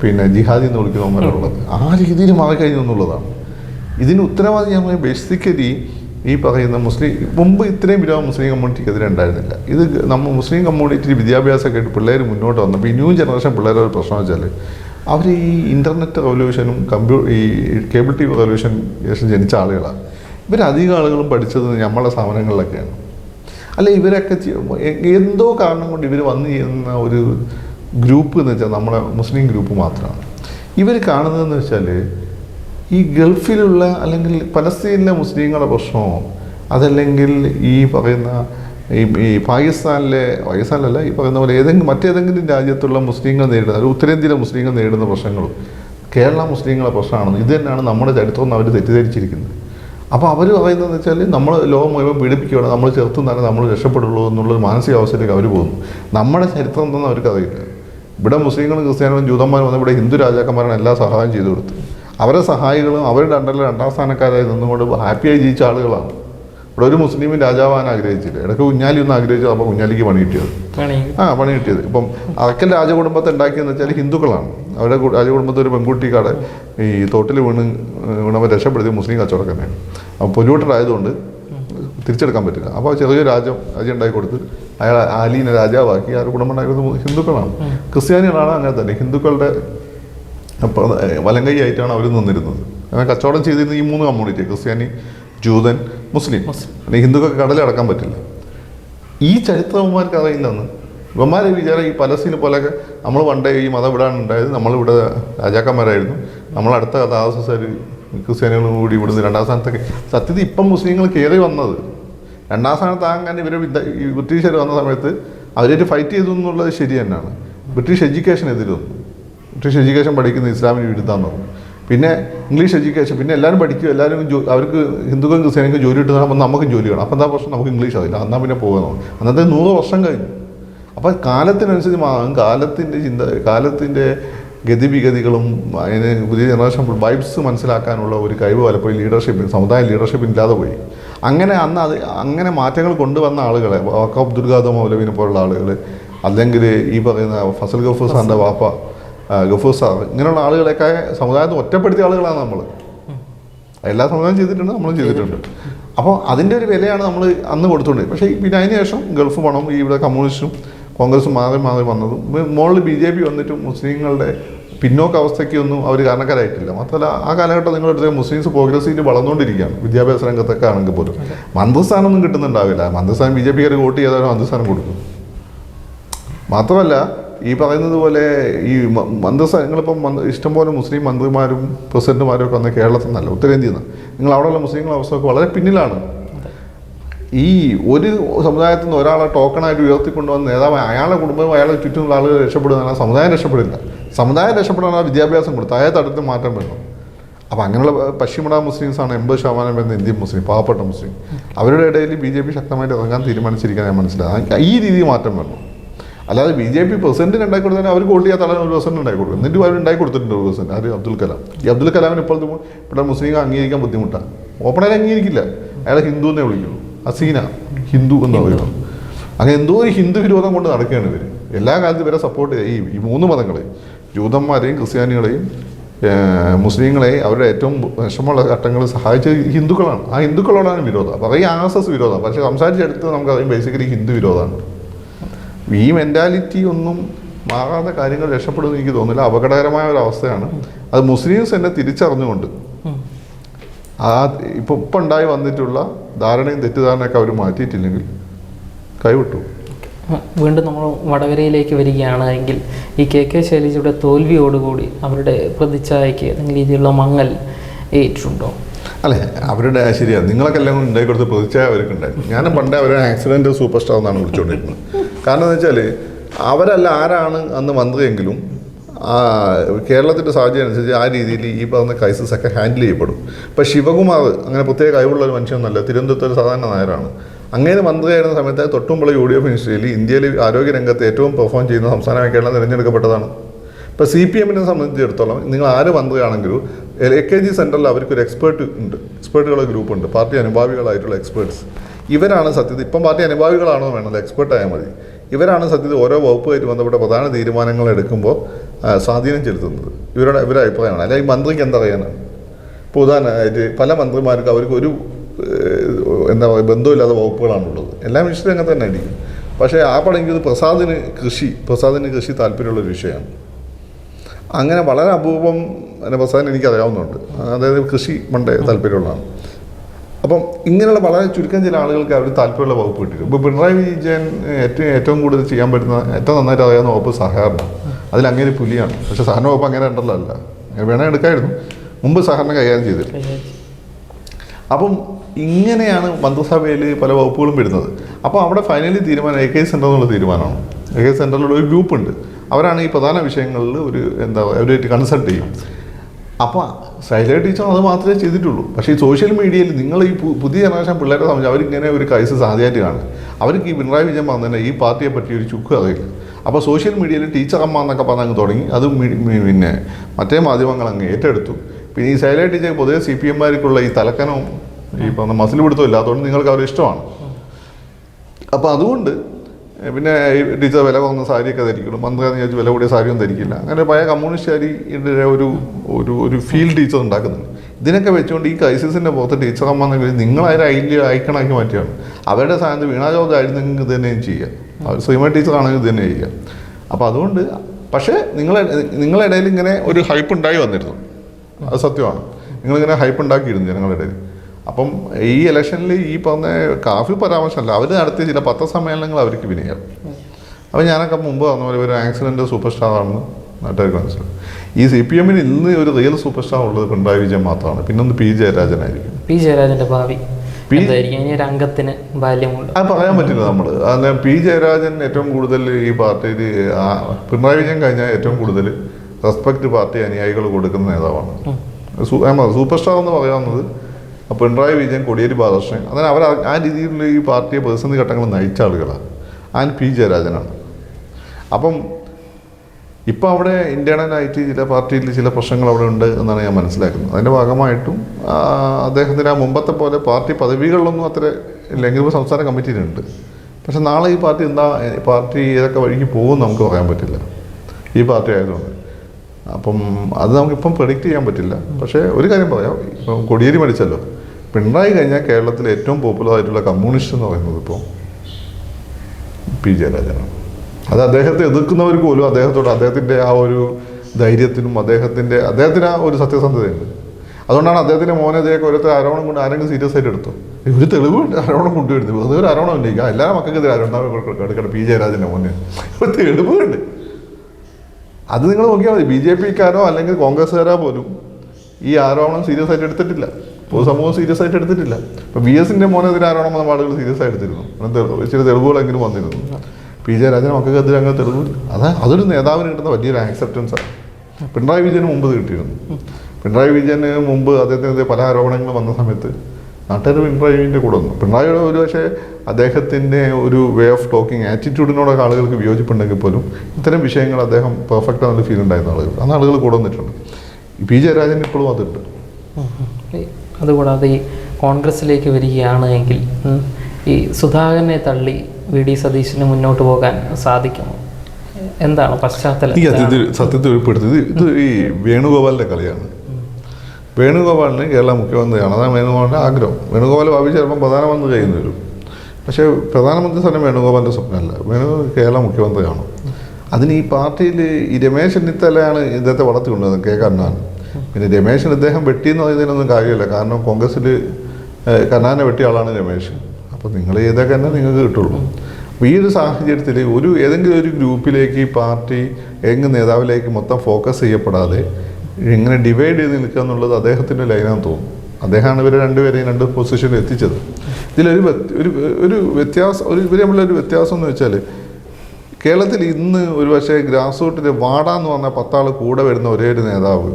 പിന്നെ ജിഹാദി എന്ന് വിളിക്കുന്നവരുള്ളത് ആ രീതിയിൽ മാറിക്കഴിഞ്ഞു എന്നുള്ളതാണ്. ഇതിന് ഉത്തരവാദി ഞാൻ ബേസിക്കലി ഈ പറയുന്ന മുസ്ലിം മുമ്പ് ഇത്രയും വിരോധം മുസ്ലിം കമ്മ്യൂണിറ്റിക്കെതിരെ ഉണ്ടായിരുന്നില്ല. ഇത് നമ്മൾ മുസ്ലിം കമ്മ്യൂണിറ്റി വിദ്യാഭ്യാസമൊക്കെ ആയിട്ട് പിള്ളേർ മുന്നോട്ട് വന്നപ്പോൾ ഈ ന്യൂ ജനറേഷൻ പിള്ളേരുടെ ഒരു പ്രശ്നം വെച്ചാൽ അവർ ഈ ഇന്റർനെറ്റ് റവല്യൂഷനും കമ്പ്യൂ ഈ കേബിൾ ടി വി റവല്യൂഷൻ ജനിച്ച ആളുകളാണ് ഇവരധികം ആളുകളും പഠിച്ചത് നമ്മളെ സ്ഥാപനങ്ങളിലൊക്കെയാണ്. അല്ല ഇവരൊക്കെ എന്തോ കാരണം കൊണ്ട് ഇവർ വന്നു ചെയ്യുന്ന ഒരു ഗ്രൂപ്പ് എന്ന് വെച്ചാൽ നമ്മളെ മുസ്ലിം ഗ്രൂപ്പ് മാത്രമാണ് ഇവർ കാണുന്നതെന്ന് വെച്ചാൽ ഈ ഗൾഫിലുള്ള അല്ലെങ്കിൽ പലസ്തീനിലെ മുസ്ലിങ്ങളുടെ പ്രശ്നമോ അതല്ലെങ്കിൽ ഈ പറയുന്ന ഈ പാകിസ്ഥാനിലെ പാകിസ്ഥാനിലല്ല ഈ പറയുന്ന പോലെ ഏതെങ്കിലും മറ്റേതെങ്കിലും രാജ്യത്തുള്ള മുസ്ലിങ്ങൾ നേരിടുന്ന ഉത്തരേന്ത്യയിലെ മുസ്ലിങ്ങൾ നേരിടുന്ന പ്രശ്നങ്ങളും കേരള മുസ്ലിങ്ങളുടെ പ്രശ്നമാണെന്ന് ഇത് തന്നെയാണ് നമ്മുടെ ചരിത്രം അവർ തെറ്റിദ്ധരിച്ചിരിക്കുന്നത്. അപ്പോൾ അവർ പറയുന്നതെന്ന് വെച്ചാൽ നമ്മൾ ലോകം മുഴുവൻ പീഡിപ്പിക്കുകയാണ്. നമ്മൾ ചെറുത്തു നിന്നാലേ നമ്മൾ രക്ഷപ്പെടുള്ളൂ എന്നുള്ളൊരു മാനസികാവസ്ഥയിലേക്ക് അവർ പോകുന്നു. നമ്മുടെ ചരിത്രം എന്തെന്ന് അവർക്ക് അറിയില്ല. ഇവിടെ മുസ്ലിങ്ങളും ക്രിസ്ത്യാനികളും ജൂതന്മാരും വന്ന് ഇവിടെ ഹിന്ദു രാജാക്കന്മാരാണ് എല്ലാ സഹായം ചെയ്തു കൊടുത്തത്. അവരെ സഹായികളും അവരുടെ അണ്ടറിൽ രണ്ടാം സ്ഥാനക്കാരായി നിന്നുകൊണ്ട് ഹാപ്പിയായി ജീവിച്ച ആളുകളാണ്. ഇവിടെ ഒരു മുസ്ലിമും രാജാവാൻ ആഗ്രഹിച്ചില്ല. ഇടയ്ക്ക് കുഞ്ഞാലി ഒന്ന് ആഗ്രഹിച്ചത് അപ്പോൾ കുഞ്ഞാലിക്ക് പണി കിട്ടിയത്. ആ പണി കിട്ടിയത്. ഇപ്പം അറക്കൽ രാജകുടുംബത്തെ ഉണ്ടാക്കിയെന്ന് വെച്ചാൽ ഹിന്ദുക്കളാണ്. അവരുടെ രാജകുടുംബത്തെ ഒരു പെൺകുട്ടിക്കാട് ഈ തോട്ടിൽ വീണ് വീണവർ രക്ഷപ്പെടുത്തി മുസ്ലിം കച്ചവടക്കാരനാണ് അപ്പോൾ പൊല്യൂട്ടഡ് ആയതുകൊണ്ട് തിരിച്ചെടുക്കാൻ പറ്റില്ല. അപ്പോൾ ചെറിയൊരു രാജ്യം രാജ്യം ഉണ്ടാക്കി കൊടുത്ത് അയാൾ ആലീനെ രാജാവാക്കി ആ ഒരു കുടുംബം ഉണ്ടാക്കുന്നത് ഹിന്ദുക്കളാണ്. ക്രിസ്ത്യാനികളാണ് അങ്ങനെ തന്നെ. ഹിന്ദുക്കളുടെ വലങ്കൈ ആയിട്ടാണ് അവർ നിന്നിരുന്നത്. അങ്ങനെ കച്ചവടം ചെയ്തിരുന്ന ഈ മൂന്ന് കമ്മ്യൂണിറ്റി ക്രിസ്ത്യാനി ജൂതൻ മുസ്ലിം. പിന്നെ ഹിന്ദുക്കൾക്ക് കടലടക്കാൻ പറ്റില്ല. ഈ ചരിത്രവന്മാർക്ക് അറിയില്ലെന്ന് ഇവന്മാരെ വിചാരം ഈ പലസ്തീന് പോലെയൊക്കെ നമ്മൾ പണ്ടേ ഈ മതം ഇവിടെയാണ് ഉണ്ടായത് നമ്മളിവിടെ രാജാക്കന്മാരായിരുന്നു. നമ്മളടുത്ത കഥാസർ ക്രിസ്ത്യാനികളും കൂടി ഇവിടുന്ന് രണ്ടാം സ്ഥാനത്തൊക്കെ. സത്യത്തിൽ ഇപ്പം മുസ്ലിങ്ങൾ കയറി വന്നത്. രണ്ടാം സ്ഥാനത്ത് ആകാൻ ഇവർ ഈ ബ്രിട്ടീഷുകാർ വന്ന സമയത്ത് അവരായിട്ട് ഫൈറ്റ് ചെയ്തു എന്നുള്ളത് ശരി തന്നെയാണ്. ബ്രിട്ടീഷ് എഡ്യൂക്കേഷൻ എതിര് വന്നു. ബ്രിട്ടീഷ് എഡ്യൂക്കേഷൻ പഠിക്കുന്ന ഇസ്ലാമിന് വിരുദ്ധാന്ന് പറഞ്ഞു. പിന്നെ ഇംഗ്ലീഷ് എഡ്യൂക്കേഷൻ പിന്നെ എല്ലാവരും പഠിക്കും എല്ലാവരും അവർക്ക് ഹിന്ദുക്കളും ക്രിസ്ത്യാനിക്കും ജോലി കിട്ടുന്ന അപ്പം നമുക്കും ജോലി വേണം. അപ്പം എന്താ പ്രശ്നം? നമുക്ക് ഇംഗ്ലീഷ് അറിയില്ല. എന്നാൽ പിന്നെ പോകുന്നു അന്നത്തെ നൂറ് വർഷം കഴിഞ്ഞു. അപ്പം കാലത്തിനനുസരിച്ച് മാറും. കാലത്തിന്റെ ചിന്ത കാലത്തിന്റെ ഗതിവിഗതികളും അതിന് പുതിയ ജനറേഷൻ വൈബ്സ് മനസ്സിലാക്കാനുള്ള ഒരു കഴിവ് പലപ്പോഴും ലീഡർഷിപ്പ് സമുദായ ലീഡർഷിപ്പ് ഇല്ലാതെ പോയി. അങ്ങനെ അന്ന് അത് അങ്ങനെ മാറ്റങ്ങൾ കൊണ്ടുവന്ന ആളുകളെ അബ്ദുൽ ദുർഗാദ മൗലവിനെ പോലുള്ള ആളുകൾ അല്ലെങ്കിൽ ഈ പറയുന്ന ഫസൽ ഗഫൂർ സാറിന്റെ വാപ്പ ഗഫൂർ സാർ ഇങ്ങനെയുള്ള ആളുകളെയൊക്കെ സമുദായത്തിൽ ഒറ്റപ്പെടുത്തിയ ആളുകളാണ് നമ്മൾ എല്ലാ സമുദായം ചെയ്തിട്ടുണ്ട് നമ്മളും ചെയ്തിട്ടുണ്ട്. അപ്പോൾ അതിന്റെ ഒരു വിലയാണ് നമ്മൾ അന്ന് കൊടുത്തുകൊണ്ട് പക്ഷേ പിന്നെ അതിനുശേഷം ഗൾഫ് പണം ഇവിടെ കമ്മ്യൂണിസ്റ്റും കോൺഗ്രസും മാറി മാറി വന്നതും മുകളിൽ ബി ജെ പി വന്നിട്ടും മുസ്ലിങ്ങളുടെ പിന്നോക്ക അവസ്ഥയ്ക്കൊന്നും അവർ കാരണക്കാരായിട്ടില്ല. മാത്രമല്ല ആ കാലഘട്ടം നിങ്ങളെടുത്ത മുസ്ലിംസ് പ്രോഗ്രസീവ് വളർന്നുകൊണ്ടിരിക്കുകയാണ്. വിദ്യാഭ്യാസ രംഗത്തൊക്കെ ആണെങ്കിൽ പോലും. മന്ത്രിസ്ഥാനമൊന്നും കിട്ടുന്നുണ്ടാവില്ല. മന്ത്രിസ്ഥാനം ബി ജെ പിക്കാർ വോട്ട് ചെയ്താലും മന്ത്രിസ്ഥാനം കൊടുക്കും. മാത്രമല്ല ഈ പറയുന്നത് പോലെ ഈ മന്ത്രിസഭ നിങ്ങളിപ്പം ഇഷ്ടംപോലെ മുസ്ലിം മന്ത്രിമാരും പ്രസിഡന്റുമാരും ഒക്കെ വന്ന കേരളത്തിൽ നിന്നല്ല ഉത്തരേന്ത്യയിൽ നിന്ന് നിങ്ങൾ അവിടെയുള്ള മുസ്ലിങ്ങളുടെ അവസ്ഥയൊക്കെ വളരെ പിന്നിലാണ്. ഈ ഒരു സമുദായത്തിൽ നിന്ന് ഒരാളെ ടോക്കണായിട്ട് ഉയർത്തിക്കൊണ്ടുവന്ന് നേതാവ് അയാളുടെ കുടുംബവും അയാളെ ചുറ്റുമുള്ള ആളുകൾ രക്ഷപ്പെടുന്ന സമുദായം രക്ഷപ്പെടില്ല. സമുദായം രക്ഷപ്പെടാൻ ആ വിദ്യാഭ്യാസം കൊടുത്തു അയാൾ തടുത്ത് മാറ്റം വരണം അപ്പോൾ അങ്ങനെയുള്ള പശ്ചിമട മുസ്ലിംസാണ് എൺപത് ശതമാനം വരുന്ന ഇന്ത്യൻ മുസ്ലിം പാവപ്പെട്ട മുസ്ലിം. അവരുടെ ഇടയിൽ ബി ജെ പി ശക്തമായിട്ട് ഇറങ്ങാൻ തീരുമാനിച്ചിരിക്കാൻ ഞാൻ മനസ്സിലായി ഈ രീതിയിൽ മാറ്റം വരണം. അല്ലാതെ ബി ജെ പി പ്രസിഡന്റിന് ഉണ്ടാക്കി കൊടുത്താൽ അവർക്ക് വോട്ട് ചെയ്യാത്ത ആളാണ് ഒരു പ്രസിഡന്റ് ഉണ്ടാക്കി കൊടുക്കും എന്നിട്ട് അവർ ഉണ്ടാക്കി കൊടുത്തിട്ടുണ്ട് ഒരു പ്രസിഡന്റ് അത് അബ്ദുൽ കലാം. ഈ അബ്ദുൽ കലാമിന് ഇപ്പോഴത്തെ ഇവിടെ മുസ്ലിം അംഗീകരിക്കാൻ ബുദ്ധിമുട്ടാണ്. ഓപ്പണായി അംഗീകരിക്കില്ല. അയാളെ ഹിന്ദു എന്നേ വിളിക്കുള്ളൂ. അസീന ഹിന്ദു എന്ന് പറയുന്നത് അങ്ങനെ എന്തോ ഒരു ഹിന്ദു വിരോധം കൊണ്ട് നടക്കുകയാണ് ഇവർ എല്ലാ കാലത്തും ഇവരെ സപ്പോർട്ട് ഈ ഈ മൂന്ന് മതങ്ങളെ ജൂതന്മാരെയും ക്രിസ്ത്യാനികളെയും മുസ്ലിങ്ങളെ മുസ്ലിങ്ങളെയും അവരുടെ ഏറ്റവും വിഷമമുള്ള ഘട്ടങ്ങൾ സഹായിച്ചത് ഹിന്ദുക്കളാണ്. ആ ഹിന്ദുക്കളോടാണ് വിരോധം. പറയും ആർ എസ് എസ് വിരോധം. പക്ഷേ സംസാരിച്ചെടുത്ത് നമുക്കറിയാം ബേസിക്കലി ഹിന്ദു വിരോധമാണ്. ഈ മെന്റാലിറ്റി ഒന്നും മാറാതെ കാര്യങ്ങൾ രക്ഷപ്പെടുമെന്ന് എനിക്ക് തോന്നില്ല അപകടകരമായ ഒരു അവസ്ഥയാണ്. അത് മുസ്ലിംസ് എന്നെ തിരിച്ചറിഞ്ഞുകൊണ്ട് ആ ഇപ്പോൾ ഇപ്പം ഉണ്ടായി വന്നിട്ടുള്ള ധാരണയും തെറ്റിദ്ധാരണയൊക്കെ അവർ മാറ്റിയിട്ടില്ലെങ്കിൽ കൈവിട്ടു. വീണ്ടും നമ്മൾ വടകരയിലേക്ക് വരികയാണ് എങ്കിൽ ഈ കെ കെ ശൈലജയുടെ തോൽവിയോടുകൂടി അവരുടെ പ്രതിച്ഛായക്ക് ഏതെങ്കിലും രീതിയിലുള്ള മങ്ങൽ ഏറ്റിട്ടുണ്ടോ? അല്ലേ? അവരുടെ ശരിയാണ് നിങ്ങളൊക്കെ എല്ലാം ഉണ്ടായി കൊടുത്ത് അവർക്ക് ഉണ്ടായിരുന്നു ഞാനും പണ്ടേ അവരെ ആക്സിഡന്റ് സൂപ്പർ സ്റ്റാർ എന്നാണ് വിളിച്ചുകൊണ്ടിരിക്കുന്നത് കാരണം എന്ന് വെച്ചാൽ അവരല്ല ആരാണ് അന്ന് വന്നതെങ്കിലും കേരളത്തിന്റെ സാഹചര്യം അനുസരിച്ച് ആ രീതിയിൽ ഈ പറഞ്ഞ ക്രൈസിസ് ഒക്കെ ഹാൻഡിൽ ചെയ്യപ്പെടും. ഇപ്പം ശിവകുമാർ അങ്ങനെ പ്രത്യേക കഴിവുള്ള ഒരു മനുഷ്യനൊന്നുമല്ല തിരുവനന്തപുരത്ത് ഒരു സാധാരണ നായരാണ്. അങ്ങനെ മന്ത്രിയായിരുന്ന സമയത്ത് തൊട്ടുമ്പോൾ യു ഡി എഫ് മിനിസ്ട്രിയിൽ ഇന്ത്യയിൽ ആരോഗ്യ രംഗത്ത് ഏറ്റവും പെർഫോം ചെയ്യുന്ന സംസ്ഥാനമായി കേരളം തിരഞ്ഞെടുക്കപ്പെട്ടതാണ്. ഇപ്പോൾ സി പി എമ്മിനെ സംബന്ധിച്ചിടത്തോളം നിങ്ങൾ ആര് വന്നതാണെങ്കിലും എ കെ ജി സെന്ററിൽ അവർക്കൊരു എക്സ്പേർട്ട് ഉണ്ട്. എക്സ്പേർട്ടുകളുടെ ഗ്രൂപ്പ് ഉണ്ട്. പാർട്ടി അനുഭാവികളായിട്ടുള്ള എക്സ്പേർട്സ് ഇവരാണ് സത്യത്തിൽ ഇപ്പം പാർട്ടി അനുഭാവികളാണോ വേണമല്ലോ എക്സ്പേർട്ട് ആയാൽ മതി. ഇവരാണ് സത്യത്തിൽ ഓരോ വകുപ്പുമായിട്ട് ബന്ധപ്പെട്ട പ്രധാന തീരുമാനങ്ങൾ എടുക്കുമ്പോൾ സ്വാധീനം ചെലുത്തുന്നത്. ഇവരുടെ ഇവരുടെ അഭിപ്രായമാണ്. അല്ലെങ്കിൽ മന്ത്രിക്ക് എന്തറിയാനാണ് ഇപ്പോൾ ഉദാഹരണമായിട്ട് പല മന്ത്രിമാർക്ക് അവർക്ക് ഒരു എന്താ പറയുക ബന്ധമില്ലാത്ത വകുപ്പുകളാണുള്ളത്. എല്ലാ മിനിസ്റ്ററും അങ്ങനെ തന്നെ ആയിരിക്കും പക്ഷേ ആ പടങ്കിൽ പ്രസാദിന് കൃഷി പ്രസാദിന് കൃഷി താല്പര്യമുള്ളൊരു വിഷയമാണ്. അങ്ങനെ വളരെ അപൂർവം എന്നെ പ്രസാദൻ എനിക്ക് അറിയാവുന്നുണ്ട് അതായത് കൃഷി പണ്ടേ താല്പര്യമുള്ളതാണ്. അപ്പം ഇങ്ങനെയുള്ള വളരെ ചുരുക്കം ചില ആളുകൾക്ക് അവർ താല്പര്യമുള്ള വകുപ്പ് കിട്ടിയിരുന്നു ഇപ്പോൾ പിണറായി വിജയൻ ഏറ്റവും ഏറ്റവും കൂടുതൽ ചെയ്യാൻ പറ്റുന്ന ഏറ്റവും നന്നായിട്ട് അറിയാവുന്ന വകുപ്പ് സഹകരണം. അതിൽ അങ്ങനെ പുലിയാണ്. പക്ഷേ സഹകരണ വകുപ്പ് അങ്ങനെ ഉണ്ടല്ലോ അല്ല. വേണേൽ എടുക്കായിരുന്നു. മുമ്പ് സഹകരണം കൈകാര്യം ചെയ്തിരുന്നു. അപ്പം ഇങ്ങനെയാണ് മന്ത്രിസഭയിൽ പല വകുപ്പുകളും വരുന്നത്. അപ്പോൾ അവിടെ ഫൈനലി തീരുമാനം എ കെ സെന്റർ എന്നുള്ള തീരുമാനമാണ്. എ കെ സെന്ററിലുള്ള ഒരു ഗ്രൂപ്പ് ഉണ്ട് അവരാണ് ഈ പ്രധാന വിഷയങ്ങളിൽ ഒരു എന്താ അവരുമായിട്ട് കൺസൾട്ട് ചെയ്യും. അപ്പോൾ സൈലൈ ടീച്ചർ അത് മാത്രമേ ചെയ്തിട്ടുള്ളൂ. പക്ഷേ ഈ സോഷ്യൽ മീഡിയയിൽ നിങ്ങൾ ഈ പുതിയ ജനറേഷൻ പിള്ളേരെ സംബന്ധിച്ച് അവരിങ്ങനെ ഒരു ക്രൈസിസ് ആദ്യമായിട്ട് കാണും അവർക്ക് ഈ പിണറായി വിജയൻ പറഞ്ഞതന്നെ ഈ പാർട്ടിയെ പറ്റി ഒരു ചുക്ക് അറിയില്ല. അപ്പോൾ സോഷ്യൽ മീഡിയയിൽ ടീച്ചർ അമ്മ എന്നൊക്കെ പറഞ്ഞ് അങ്ങ് തുടങ്ങി. അത് പിന്നെ മറ്റേ മാധ്യമങ്ങൾ അങ്ങ് ഏറ്റെടുത്തു. പിന്നെ ഈ സൈലൈ ടീച്ചർ പൊതുവെ സി പി എംമാർക്കുള്ള ഈ തലക്കനവും ഈ പറഞ്ഞ മസിൽ പിടുത്തവും ഇല്ലാത്തതുകൊണ്ട് നിങ്ങൾക്ക് അവരെ ഇഷ്ടമാണ്. അപ്പോൾ അതുകൊണ്ട് പിന്നെ ടീച്ചർ വില കുറഞ്ഞ സാരിയൊക്കെ ധരിക്കണം. മന്ത്രി എന്ന് ചോദിച്ചാൽ വില കൂടിയ സാരിയൊന്നും ധരിക്കില്ല. അങ്ങനെ പഴയ കമ്മ്യൂണിസ്റ്റ് കമ്മ്യൂണിസ്റ്റുകാരിയുടെ ഒരു ഒരു ഒരു ഫീൽ ടീച്ചർ ഉണ്ടാക്കുന്നുണ്ട്. ഇതിനൊക്കെ വെച്ചുകൊണ്ട് ഈ ക്രൈസിസിന്റെ പുറത്ത് ടീച്ചർ അമ്മ എന്നെങ്കിൽ നിങ്ങളതിനെ ഐഡിയ ഐക്കണാക്കി മാറ്റിയാണ് അവരുടെ സ്ഥാനത്ത് വീണാ ജോർജ് ആയിരുന്നെങ്കിൽ ഇത് തന്നെയും ചെയ്യുക. അവർ ശ്രീമ ടീച്ചറാണെങ്കിൽ ഇത് തന്നെ ചെയ്യുക. അപ്പോൾ അതുകൊണ്ട് പക്ഷേ നിങ്ങളെ നിങ്ങളുടെ ഇടയിൽ ഇങ്ങനെ ഒരു ഹൈപ്പ് ഉണ്ടായി വന്നിരുന്നു. അത് സത്യമാണ്. നിങ്ങളിങ്ങനെ ഹൈപ്പ് ഉണ്ടാക്കിയിരുന്നു ജനങ്ങളുടെ ഇടയിൽ. അപ്പം ഈ ഇലക്ഷനിൽ ഈ പറഞ്ഞ കാഫി പരാമർശമല്ല അവർ നടത്തിയ ചില പത്രസമ്മേളനങ്ങൾ അവർക്ക് വിനയം. അപ്പം ഞാനൊക്കെ മുമ്പ് പറഞ്ഞ പോലെ ഒരു ആക്സിഡന്റ് സൂപ്പർ സ്റ്റാർ ആണെന്ന് നാട്ടുകാർക്ക് മനസ്സിലായി. ഈ സി പി എമ്മിന് ഇന്ന് ഒരു റിയൽ സൂപ്പർ സ്റ്റാർ ഉള്ളത് പിണറായി വിജയൻ മാത്രമാണ്. പിന്നൊന്ന് പി ജയരാജനായിരിക്കും പി ജയരാജന്റെ ഭാവി. ബാല്യമുണ്ട് അത് പറയാൻ പറ്റില്ല നമ്മൾ അല്ല പി ജയരാജൻ ഏറ്റവും കൂടുതൽ ഈ പാർട്ടിയിൽ പിണറായി വിജയൻ കഴിഞ്ഞാൽ ഏറ്റവും കൂടുതൽ റെസ്പെക്ട് പാർട്ടി അനുയായികൾ കൊടുക്കുന്ന നേതാവാണ്. സൂപ്പർ സ്റ്റാർ എന്ന് പറയാവുന്നത് പിണറായി വിജയൻ കോടിയേരി ബാലകൃഷ്ണൻ. അങ്ങനെ അവർ ആ- രീതിയിലുള്ള ഈ പാർട്ടിയെ പ്രതിസന്ധി ഘട്ടങ്ങൾ നയിച്ച ആളുകളാണ് ആൻ പി ജയരാജനാണ്. അപ്പം ഇപ്പം അവിടെ ഇന്റേണലായിട്ട് ചില പാർട്ടിയിൽ ചില പ്രശ്നങ്ങൾ അവിടെ ഉണ്ട് എന്നാണ് ഞാൻ മനസ്സിലാക്കുന്നത്. അതിന്റെ ഭാഗമായിട്ടും അദ്ദേഹത്തിന് ആ മുമ്പത്തെ പോലെ പാർട്ടി പദവികളിലൊന്നും അത്ര ഇല്ലെങ്കിൽ സംസ്ഥാന കമ്മിറ്റിയിലുണ്ട്. പക്ഷെ നാളെ ഈ പാർട്ടി എന്താ പാർട്ടി ഏതൊക്കെ വഴിക്ക് പോകും നമുക്ക് പറയാൻ പറ്റില്ല. ഈ പാർട്ടി ആയതുകൊണ്ട്. അപ്പം അത് നമുക്കിപ്പം പ്രഡിക്റ്റ് ചെയ്യാൻ പറ്റില്ല. പക്ഷേ ഒരു കാര്യം പറയാം. ഇപ്പം കൊടിയേരി മരിച്ചല്ലോ. പിണറായി കഴിഞ്ഞാൽ കേരളത്തിലെ ഏറ്റവും പോപ്പുലർ ആയിട്ടുള്ള കമ്മ്യൂണിസ്റ്റ് എന്ന് പറയുന്നത് ഇപ്പോൾ പി ജയരാജനാണ്. അത് അദ്ദേഹത്തെ എതിർക്കുന്നവർ പോലും അദ്ദേഹത്തോട് അദ്ദേഹത്തിന്റെ ആ ഒരു ധൈര്യത്തിനും അദ്ദേഹത്തിന്റെ അദ്ദേഹത്തിന് ആ ഒരു സത്യസന്ധതയുണ്ട്. അതുകൊണ്ടാണ് അദ്ദേഹത്തിന്റെ മോനെതിരെയൊക്കെ ഓരോരുത്തർ ആരോപണം കൊണ്ട് ആരെങ്കിലും സീരിയസ് ആയിട്ട് എടുത്തു? ഒരു തെളിവ് ആരോപണം കൊണ്ടുവരുന്നത് വെറുതെ ഒരു ആരോപണം ഉന്നയിക്കുക എല്ലാ മക്കൾക്കെതിരെ ആരോണ്ടാവും എടുക്കണം. പി ജയരാജന്റെ മോനെ. ഒരു തെളിവുണ്ട്. അത് നിങ്ങൾ നോക്കിയാൽ മതി. ബി ജെ പിക്കാരോ അല്ലെങ്കിൽ കോൺഗ്രസ്സുകാരോ പോലും ഈ ആരോപണം സീരിയസ് ആയിട്ട് എടുത്തിട്ടില്ല. പൊതുസമൂഹം സീരിയസ് ആയിട്ട് എടുത്തിട്ടില്ല. ഇപ്പൊ ബി എസിന്റെ മോനെതിരെ ആരോപണം വന്ന ആളുകൾ സീരിയസ് ആയിട്ട് എടുത്തിരുന്നു? ചില തെളിവുകളെങ്കിലും വന്നിരുന്നു. പി ജെ രാജൻ മക്കൾക്കെതിരെ അങ്ങനെ തെളിവ്. അതാ അതൊരു നേതാവിന് കിട്ടുന്ന വലിയൊരു ആക്സെപ്റ്റൻസ് ആണ്. പിണറായി വിജയന് മുമ്പ് കിട്ടിയിരുന്നു. പിണറായി വിജയന് മുമ്പ് അദ്ദേഹത്തിനെതിരെ പല ആരോപണങ്ങൾ വന്ന സമയത്ത് നാട്ടുകാർ പിണറായിന്റെ കൂടെ വന്നു. പിണറായിയുടെ ഒരു പക്ഷേ അദ്ദേഹത്തിന്റെ ഒരു വേ ഓഫ് ടോക്കിംഗ് ആറ്റിറ്റ്യൂഡിനോടൊക്കെ ആളുകൾക്ക് വിയോജിപ്പുണ്ടെങ്കിൽ പോലും ഇത്തരം വിഷയങ്ങൾ അദ്ദേഹം പെർഫെക്റ്റ് ആണെന്ന് ഫീൽ ഉണ്ടായിരുന്ന ആളുകൾ. അന്ന് ആളുകൾ കൂടെ വന്നിട്ടുണ്ട്. പി ജയരാജൻ ഇപ്പോഴും അതുണ്ട് അതുകൂടാതെ ഈ കോൺഗ്രസിലേക്ക് വരികയാണ് എങ്കിൽ ഈ സുധാകരനെ തള്ളി വി ഡി സതീശന് മുന്നോട്ട് പോകാൻ സാധിക്കുമോ? എന്താണ് പശ്ചാത്തലം? സത്യത്തിൽ ഉൾപ്പെടുത്തിയത് ഇത് ഇത് ഈ വേണുഗോപാലിന്റെ കളിയാണ്. വേണുഗോപാലിന് കേരള മുഖ്യമന്ത്രിയാണ്. അതാണ് വേണുഗോപാലിന്റെ ആഗ്രഹം. വേണുഗോപാൽ ഭാവി ചിലപ്പം പ്രധാനമന്ത്രി കഴിയുന്ന വരും പക്ഷേ പ്രധാനമന്ത്രി സ്ഥാനം വേണുഗോപാലിന്റെ സ്വപ്നമല്ല. വേണു കേരള മുഖ്യമന്ത്രിയാണ്. അതിന് ഈ പാർട്ടിയിൽ ഈ രമേശ് ചെന്നിത്തലയാണ് ഇദ്ദേഹത്തെ വളർത്തിക്കൊണ്ടത് കെ കണ്ണാൻ പിന്നെ രമേശിന് ഇദ്ദേഹം വെട്ടി എന്ന് പറയുന്നതിനൊന്നും കാര്യമില്ല. കാരണം കോൺഗ്രസ്സിൽ കണ്ണാനെ വെട്ടിയ ആളാണ് രമേശ്. അപ്പോൾ നിങ്ങൾ ചെയ്തൊക്കെ തന്നെ നിങ്ങൾക്ക് കിട്ടുള്ളൂ. അപ്പോൾ ഈ ഒരു സാഹചര്യത്തിൽ ഒരു ഏതെങ്കിലും ഒരു ഗ്രൂപ്പിലേക്ക് പാർട്ടി ഏതെങ്കിലും നേതാവിലേക്ക് മൊത്തം ഫോക്കസ് ചെയ്യപ്പെടാതെ ഇങ്ങനെ ഡിവൈഡ് ചെയ്ത് നിൽക്കുക എന്നുള്ളത് അദ്ദേഹത്തിന്റെ ലൈനാന്ന് തോന്നുന്നു. അദ്ദേഹമാണ് ഇവരെ രണ്ടുപേരെയും രണ്ട് പൊസിഷനിൽ എത്തിച്ചത്. ഇതിലൊരു ഒരു ഒരു വ്യത്യാസം ഒരു ഇവർ തമ്മിലൊരു വ്യത്യാസം എന്ന് വെച്ചാൽ കേരളത്തിൽ ഇന്ന് ഒരു പക്ഷേ ഗ്രാസ് റൂട്ടിൽ വാടാന്ന് പറഞ്ഞ പത്താൾ കൂടെ വരുന്ന ഒരേ ഒരു നേതാവ്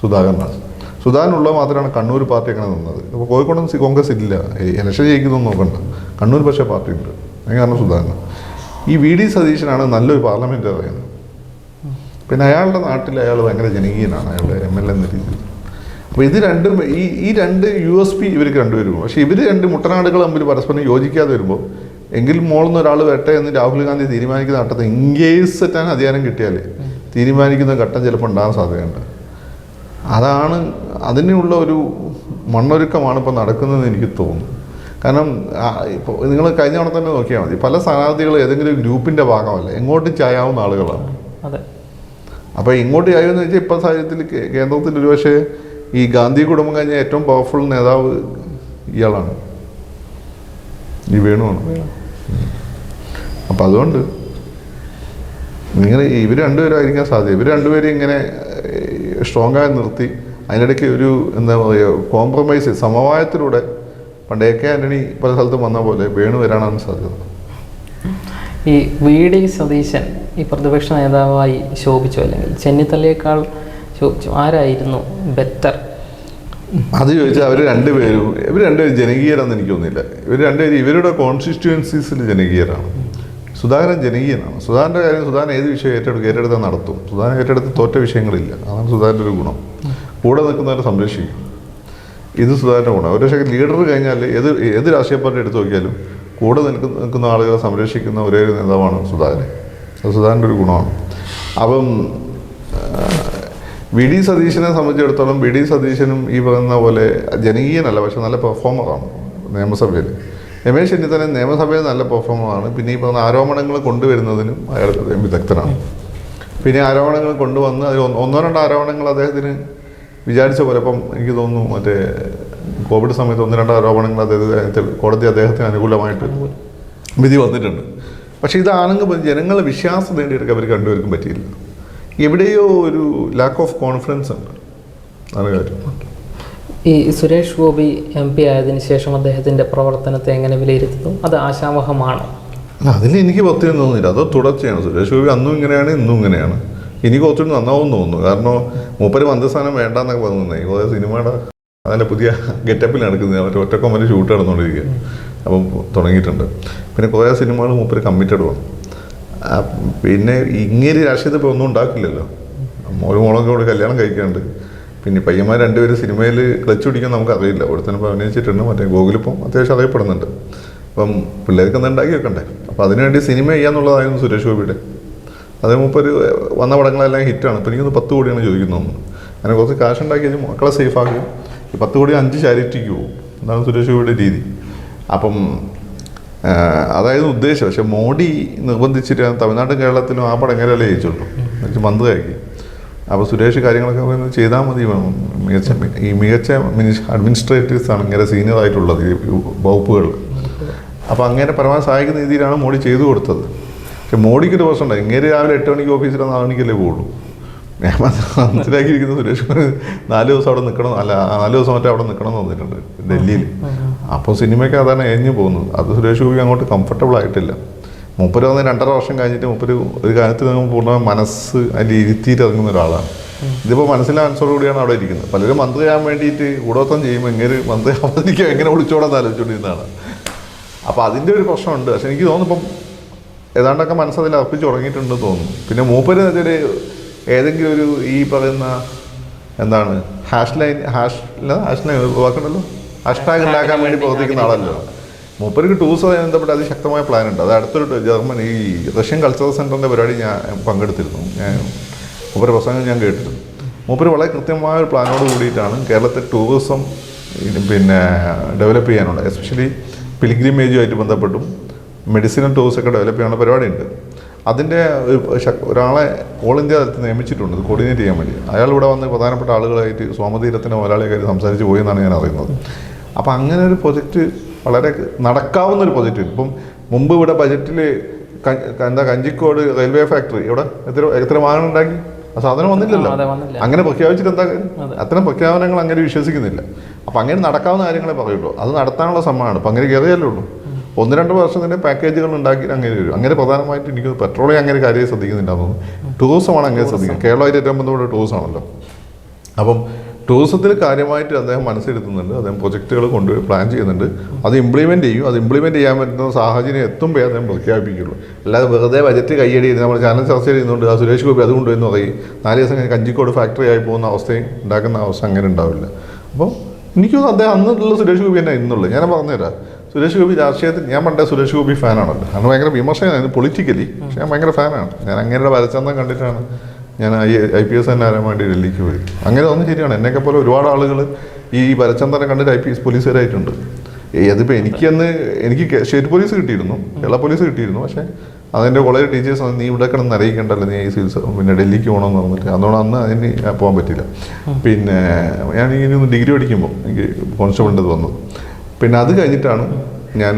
സുധാകരനാണ്. സുധാകരനുള്ള മാത്രമാണ് കണ്ണൂർ പാർട്ടി അങ്ങനെ നിന്നത്. അപ്പോൾ കോഴിക്കോടൊന്നും കോൺഗ്രസ് ഇല്ല. ഇലക്ഷൻ ജയിക്കുന്നൊന്നും നോക്കണ്ട. കണ്ണൂർ പക്ഷേ പാർട്ടി ഉണ്ട് അതിന് കാരണം സുധാകരൻ ഈ വി ഡി സതീശനാണ് നല്ലൊരു പാർലമെന്ററിയാണ് പിന്നെ അയാളുടെ നാട്ടിൽ അയാൾ ഭയങ്കര ജനകീയനാണ് അയാളുടെ എം എൽ എന്ന രീതിയിൽ. അപ്പോൾ ഇത് രണ്ടും ഈ ഈ രണ്ട് യു എസ് പി ഇവർക്ക് രണ്ടുപേരും പക്ഷേ ഇവർ രണ്ട് മുട്ടനാടുകൾ തമ്മിൽ പരസ്പരം യോജിക്കാതെ വരുമ്പോൾ എങ്കിൽ മോളിൽ ഒരാൾ വരട്ടെ എന്ന് രാഹുൽ ഗാന്ധി തീരുമാനിക്കുന്ന ഘട്ടത്തിൽ ഇൻകേസ് സെറ്റാൻ അധികാരം കിട്ടിയാൽ തീരുമാനിക്കുന്ന ഘട്ടം ചിലപ്പോൾ ഉണ്ടാകാൻ സാധ്യതയുണ്ട്. അതാണ് അതിനുള്ള ഒരു മണ്ണൊരുക്കമാണ് ഇപ്പോൾ നടക്കുന്നതെന്ന് എനിക്ക് തോന്നുന്നു. കാരണം ഇപ്പോൾ നിങ്ങൾ കഴിഞ്ഞ തവണ തന്നെ നോക്കിയാൽ മതി. പല സ്ഥാനാർത്ഥികൾ ഏതെങ്കിലും ഗ്രൂപ്പിന്റെ ഭാഗമല്ല എങ്ങോട്ടും ചായാവുന്ന ആളുകളാണ്. അതെ. അപ്പോൾ ഇങ്ങോട്ട് ചായുമെന്ന് വെച്ചാൽ ഇപ്പോൾ സാഹചര്യത്തിൽ കേന്ദ്രത്തിൽ ഒരുപക്ഷെ ഈ ഗാന്ധി കുടുംബം കഴിഞ്ഞ ഏറ്റവും പവർഫുൾ നേതാവ് ഇയാളാണ്. ഈ വേണുവാണ് അപ്പം അതുകൊണ്ട് ഇങ്ങനെ ഇവർ രണ്ടുപേരായിരിക്കാൻ സാധ്യത. ഇവർ രണ്ടുപേരും ഇങ്ങനെ സ്ട്രോങ് ആയി നിർത്തി അതിനിടയ്ക്ക് ഒരു എന്താ പറയുക കോംപ്രമൈസ് സമവായത്തിലൂടെ പണ്ട് എ കെ ആന്റണി പല സ്ഥലത്തും വന്ന പോലെ വേണു വരാനാണ് സാധ്യത. ഈ വി ഡി സതീശൻ ഈ പ്രതിപക്ഷ നേതാവായി ശോഭിച്ചു അല്ലെങ്കിൽ ചെന്നിത്തലയേക്കാൾ ശോഭിച്ചു. ആരായിരുന്നു ബെറ്റർ? അത് ചോദിച്ചാൽ അവർ രണ്ടുപേരും ഇവർ രണ്ടുപേരും ജനകീയരാന്ന് എനിക്ക് തോന്നുന്നില്ല ഇവർ രണ്ടുപേരും ഇവരുടെ കോൺസ്റ്റിറ്റ്യുവൻസീസിൽ ജനകീയരാണ്. സുധാകരൻ ജനകീയനാണ്. സുധാകരന്റെ കാര്യം സുധാകരൻ ഏത് വിഷയം ഏറ്റെടുക്കും ഏറ്റെടുത്താൽ നടത്തും. സുധാകരൻ ഏറ്റെടുത്ത് തോറ്റ വിഷയങ്ങളില്ല. അതാണ് സുധാകരന്റെ ഒരു ഗുണം. കൂടെ നിൽക്കുന്നവരെ സംരക്ഷിക്കും. ഇത് സുധാകരന്റെ ഗുണം. ഒരു പക്ഷേ ലീഡർ കഴിഞ്ഞാൽ ഏത് ഏത് രാഷ്ട്രീയ പാർട്ടി എടുത്തു നോക്കിയാലും കൂടെ നിൽക്കുന്ന നിൽക്കുന്ന ആളുകളെ സംരക്ഷിക്കുന്ന ഒരേ നേതാവാണ് സുധാകരൻ. സുധാകരന്റെ ഒരു ഗുണമാണ്. അപ്പം വി ഡി സതീശനെ സംബന്ധിച്ചിടത്തോളം വി ഡി സതീശനും ഈ പറയുന്ന പോലെ ജനകീയനല്ല പക്ഷെ നല്ല പെർഫോമറാണ് നിയമസഭയിൽ. രമേശ് ചെന്നിത്തല നിയമസഭയിൽ നല്ല പെർഫോമറാണ്. പിന്നെ ഈ പറഞ്ഞ ആരോപണങ്ങൾ കൊണ്ടുവരുന്നതിനും അയാൾ വിദഗ്ധനാണ്. പിന്നെ ആരോപണങ്ങൾ കൊണ്ടുവന്ന് അതിൽ ഒന്ന് രണ്ടോ ആരോപണങ്ങൾ അദ്ദേഹത്തിന് വിചാരിച്ച പോലെ ഇപ്പം എനിക്ക് തോന്നുന്നു മറ്റേ കോവിഡ് സമയത്ത് ഒന്ന് രണ്ട് ആരോപണങ്ങൾ അദ്ദേഹത്തിന് കോടതി അദ്ദേഹത്തിന് അനുകൂലമായിട്ട് വിധി വന്നിട്ടുണ്ട്. പക്ഷേ ഇതാണെങ്കിൽ ജനങ്ങളെ വിശ്വാസം നേടിയെടുക്കാൻ അവർ രണ്ടുപേർക്കും പറ്റിയില്ല എവിടെയോ ഒരു ലാക്ക് ഓഫ് കോൺഫിഡൻസ് ഉണ്ട്. അതാണ് കാര്യം. ഈ സുരേഷ് ഗോപി എം പി ആയതിനു ശേഷം അദ്ദേഹത്തിന്റെ പ്രവർത്തനത്തെ എങ്ങനെ വിലയിരുത്തുന്നു? അത് ആശാവഹമാണോ? അതിന് അതിൽ എനിക്ക് പത്തിയൊന്നും തോന്നുന്നില്ല അത് തുടർച്ചയാണ്. സുരേഷ് ഗോപി അന്നും ഇങ്ങനെയാണ് ഇന്നും ഇങ്ങനെയാണ്. എനിക്ക് ഒത്തിരി നന്നാവും തോന്നുന്നു. കാരണം മൂപ്പര് മന്ത്രിസ്ഥാനം വേണ്ട എന്നൊക്കെ പറഞ്ഞു സിനിമയുടെ അതിന്റെ പുതിയ ഗെറ്റപ്പിൽ നടക്കുന്നത് അവർ ഒറ്റക്കൊമ്പന് ഷൂട്ട് നടന്നുകൊണ്ടിരിക്കുക അപ്പം തുടങ്ങിയിട്ടുണ്ട്. പിന്നെ കുറേ സിനിമകൾ മൂപ്പര് കമ്മിറ്റഡുമാണ് പിന്നെ ഇങ്ങനെ രാഷ്ട്രീയത്തിൽ ഇപ്പോൾ ഒന്നും ഉണ്ടാക്കില്ലല്ലോ. ഒരു മോളൊക്കെ ഇവിടെ കല്യാണം കഴിക്കുന്നുണ്ട് പിന്നെ പയ്യന്മാർ രണ്ടുപേരും സിനിമയിൽ ക്ലച്ച് പിടിക്കാൻ നമുക്ക് അറിയില്ല ഒരുത്തനിപ്പോൾ അഭിനയിച്ചിട്ടുണ്ട് മറ്റേ ഗോകുലിപ്പം അത്യാവശ്യം അറിയപ്പെടുന്നുണ്ട്. അപ്പം പിള്ളേർക്ക് എന്താ ഉണ്ടാക്കി വെക്കണ്ടേ? അപ്പം അതിനുവേണ്ടി സിനിമ ചെയ്യാന്നുള്ളതായിരുന്നു സുരേഷ് ഗോപിയുടെ. അത് ഒരു വന്ന പടങ്ങളെല്ലാം ഹിറ്റാണ്. ഇപ്പം എനിക്കൊന്ന് പത്ത് കോടിയാണ് ചോദിക്കുന്നത് അങ്ങനെ കുറച്ച് കാശ് ഉണ്ടാക്കി മക്കളെ സേഫാക്കി ഈ പത്ത് കോടി അഞ്ച് ചാരിറ്റിക്ക് പോകും. എന്നാണ് സുരേഷ് ഗോപിയുടെ രീതി. അപ്പം അതായിരുന്നു ഉദ്ദേശം. പക്ഷെ മോഡി നിർബന്ധിച്ചിട്ട് തമിഴ്നാട്ടും കേരളത്തിലും ആ പടം എങ്ങനെയല്ലേ ജയിച്ചുള്ളൂ? എന്നുവെച്ചാൽ കയക്കി അപ്പോൾ സുരേഷ് കാര്യങ്ങളൊക്കെ പറയുന്നത് ചെയ്താൽ മതി. മികച്ച ഈ മികച്ച അഡ്മിനിസ്ട്രേറ്റീവ്സ് ആണ് ഇങ്ങനെ സീനിയർ ആയിട്ടുള്ളത് ഈ വകുപ്പുകൾ. അപ്പോൾ അങ്ങനെ പരമാവധി സഹായിക്കുന്ന രീതിയിലാണ് മോഡി ചെയ്തു കൊടുത്തത്. പക്ഷെ മോഡിക്ക് ഒരു പ്രശ്നമുണ്ട്. ഇങ്ങനെ രാവിലെ എട്ട് മണിക്ക് ഓഫീസിൽ നാല് മണിക്കല്ലേ പോകുള്ളൂ ഞാൻ മനസ്സിലാക്കിയിരിക്കുന്ന സുരേഷ് കുമാർ നാല് ദിവസം അവിടെ നിൽക്കണം അല്ല നാല് ദിവസം മറ്റേ അവിടെ നിൽക്കണം എന്ന് തോന്നിയിട്ടുണ്ട് ഡൽഹിയിൽ. അപ്പോൾ സിനിമയ്ക്ക് അതാണ് എഞ്ഞു പോകുന്നത്. അത് സുരേഷ് ഗോപി അങ്ങോട്ട് കംഫർട്ടബിൾ ആയിട്ടില്ല. മുപ്പര് വന്ന് രണ്ടര വർഷം കഴിഞ്ഞിട്ട് മൂപ്പര് ഒരു കാര്യത്തിൽ നിന്ന് പൂർണ മനസ്സ് അതിൽ ഇരുത്തിയിട്ട് ഇറങ്ങുന്ന ഒരാളാണ്. ഇതിപ്പോൾ മനസ്സിലെ മനസ്സോട് കൂടിയാണ് അവിടെ ഇരിക്കുന്നത്. പലരും മന്ത്രിയാകാൻ വേണ്ടിയിട്ട് കൂടോത്തം ചെയ്യുമ്പോൾ എങ്ങനെ മന്ത്രി ആവാതിരിക്കുക എങ്ങനെ വിളിച്ചോടാന്ന് ആലോചിച്ചുകൊണ്ടിരുന്നതാണ്. അപ്പോൾ അതിന്റെ ഒരു പ്രശ്നമുണ്ട്. പക്ഷെ എനിക്ക് തോന്നുന്നു ഇപ്പം ഏതാണ്ടൊക്കെ മനസ്സതിൽ അർപ്പിച്ച് തുടങ്ങിയിട്ടുണ്ടെന്ന് തോന്നുന്നു. പിന്നെ മൂപ്പര് അതിൽ ഏതെങ്കിലും ഒരു ഈ പറയുന്ന എന്താണ് hash line hash hash line വാക്കുണ്ടല്ലോ hashtag ഉണ്ടാക്കാൻ വേണ്ടി പ്രവർത്തിക്കുന്ന ആളല്ലോ? മൂപ്പർക്ക് ടൂറിസവുമായി ബന്ധപ്പെട്ട് അതിശക്തമായ പ്ലാൻ ഉണ്ട്. അത് അടുത്തൊരു ജർമ്മൻ ഈ റഷ്യൻ കൾച്ചറൽ സെന്ററിന്റെ പരിപാടി ഞാൻ പങ്കെടുത്തിരുന്നു. ഞാൻ മൂപ്പര് പ്രസംഗം ഞാൻ കേട്ടിരുന്നു. മൂപ്പര് വളരെ കൃത്യമായ ഒരു പ്ലാനോട് കൂടിയിട്ടാണ് കേരളത്തെ ടൂറിസം പിന്നെ ഡെവലപ്പ് ചെയ്യാനുള്ളത്. എസ്പെഷ്യലി പിലിഗ്രിമേജുമായിട്ട് ബന്ധപ്പെട്ടും മെഡിസിനൽ ടൂറിസൊക്കെ ഡെവലപ്പ് ചെയ്യാനുള്ള പരിപാടിയുണ്ട്. അതിന്റെ ഒരു ഒരാളെ ഓൾ ഇന്ത്യ തലത്തിൽ നിയമിച്ചിട്ടുണ്ട് ഇത് കോർഡിനേറ്റ് ചെയ്യാൻ വേണ്ടി. അയാൾ ഇവിടെ വന്ന് പ്രധാനപ്പെട്ട ആളുകളായിട്ട് സോമതീരത്തിന്റെ മുതലാളിയൊക്കെ സംസാരിച്ച് പോയി എന്നാണ് ഞാൻ അറിയുന്നത്. അപ്പോൾ അങ്ങനെ ഒരു പ്രൊജക്റ്റ് വളരെ നടക്കാവുന്ന ഒരു പ്രൊജക്റ്റ് ഇപ്പം മുമ്പ് ഇവിടെ ബജറ്റിൽ എന്താ കഞ്ചിക്കോട് റെയിൽവേ ഫാക്ടറി ഇവിടെ എത്ര എത്ര വാഹനം ഉണ്ടാക്കി? ആ സാധനം വന്നില്ലല്ലോ. അങ്ങനെ പ്രഖ്യാപിച്ചിട്ട് എന്താ. അത്തരം പ്രഖ്യാപനങ്ങൾ അങ്ങനെ വിശ്വസിക്കുന്നില്ല. അപ്പം അങ്ങനെ നടക്കാവുന്ന കാര്യങ്ങളെ പറയുള്ളൂ. അത് നടത്താനുള്ള ശ്രമമാണ്. അപ്പം അങ്ങനെ കയറിയല്ലേ ഉള്ളൂ. ഒന്ന് രണ്ട് വർഷം തന്നെ പാക്കേജുകൾ ഉണ്ടാക്കി അങ്ങനെ വരും അങ്ങനെ പ്രധാനമായിട്ട് എനിക്ക് പെട്രോളിയം അങ്ങനെ കാര്യം ശ്രദ്ധിക്കുന്നില്ല തോന്നുന്നു. ടൂറിസമാണ് അങ്ങനെ ശ്രദ്ധിക്കുന്നത്. കേരളമായിട്ട് ഏറ്റവും ബന്ധപ്പെട്ട ടൂറിസമാണല്ലോ അപ്പം ടൂറിസത്തിൽ കാര്യമായിട്ട് അദ്ദേഹം മനസ്സിലെടുത്തുന്നുണ്ട് അദ്ദേഹം പ്രൊജക്റ്റുകൾ കൊണ്ടുപോയി പ്ലാൻ ചെയ്യുന്നുണ്ട്. അത് ഇംപ്ലിമെന്റ് ചെയ്യും. അത് ഇംപ്ലിമെന്റ് ചെയ്യാൻ പറ്റുന്ന സാഹചര്യം എത്തുമ്പോൾ അദ്ദേഹം പ്രഖ്യാപിക്കുകയുള്ളൂ. അല്ലാതെ വെറുതെ ബജറ്റ് കൈയടി ചെയ്ത് നമ്മൾ ചാനൽ ചർച്ച ചെയ്യുന്നുണ്ട് ആ സുരേഷ് ഗോപി അതുകൊണ്ട് എന്ന് പറയും. നാല് ദിവസം കഞ്ചിക്കോട് ഫാക്ടറി ആയി പോകുന്ന അവസ്ഥയും ഉണ്ടാക്കുന്ന അവസ്ഥ അങ്ങനെ ഉണ്ടാവില്ല. അപ്പം എനിക്കൊന്നും അദ്ദേഹം അന്നുള്ള സുരേഷ് ഗോപി തന്നെ ഇന്നുള്ളൂ. ഞാൻ പറഞ്ഞുതരാം. സുരേഷ് ഗോപി രാഷ്ട്രീയത്തിൽ ഞാൻ പണ്ടേ സുരേഷ് ഗോപി ഫാനാണല്ലോ. അന്ന് ഭയങ്കര വിമർശനമായിരുന്നു പൊളിറ്റിക്കലി പക്ഷെ ഞാൻ ഭയങ്കര ഫാനാണ്. ഞാൻ അങ്ങനെയുള്ള വരച്ചന്തം കണ്ടിട്ടാണ് ഞാൻ ഐ ഐ പി എസ് തന്നെ വേണ്ടി ഡൽഹിക്ക് പോയി അങ്ങനെ ഒന്നും ശരിയാണ്. എന്നെയൊക്കെ പോലെ ഒരുപാട് ആളുകൾ ഈ വരച്ചന്തനെ കണ്ടിട്ട് ഐ പി എസ് പോലീസുകാരായിട്ടുണ്ട്. അതിപ്പോൾ എനിക്കന്ന് എനിക്ക് സ്റ്റേറ്റ് പോലീസ് കിട്ടിയിരുന്നു. കേരള പോലീസ് കിട്ടിയിരുന്നു. പക്ഷേ അതിന്റെ കോളേജ് ടീച്ചേഴ്സ് നീ ഇവിടെ കിടന്ന് അറിയിക്കണ്ടല്ലോ നീ സിവിൽസ് പിന്നെ ഡൽഹിക്ക് പോകണമെന്ന് പറഞ്ഞിട്ട്. അതുകൊണ്ട് അന്ന് അതിന് പോകാൻ പറ്റില്ല. പിന്നെ ഞാൻ ഇങ്ങനെ ഒന്ന് ഡിഗ്രി പഠിക്കുമ്പോൾ എനിക്ക് കോൺസ്റ്റബിളിന്റെ വന്നത് പിന്നെ അത് കഴിഞ്ഞിട്ടാണ് ഞാൻ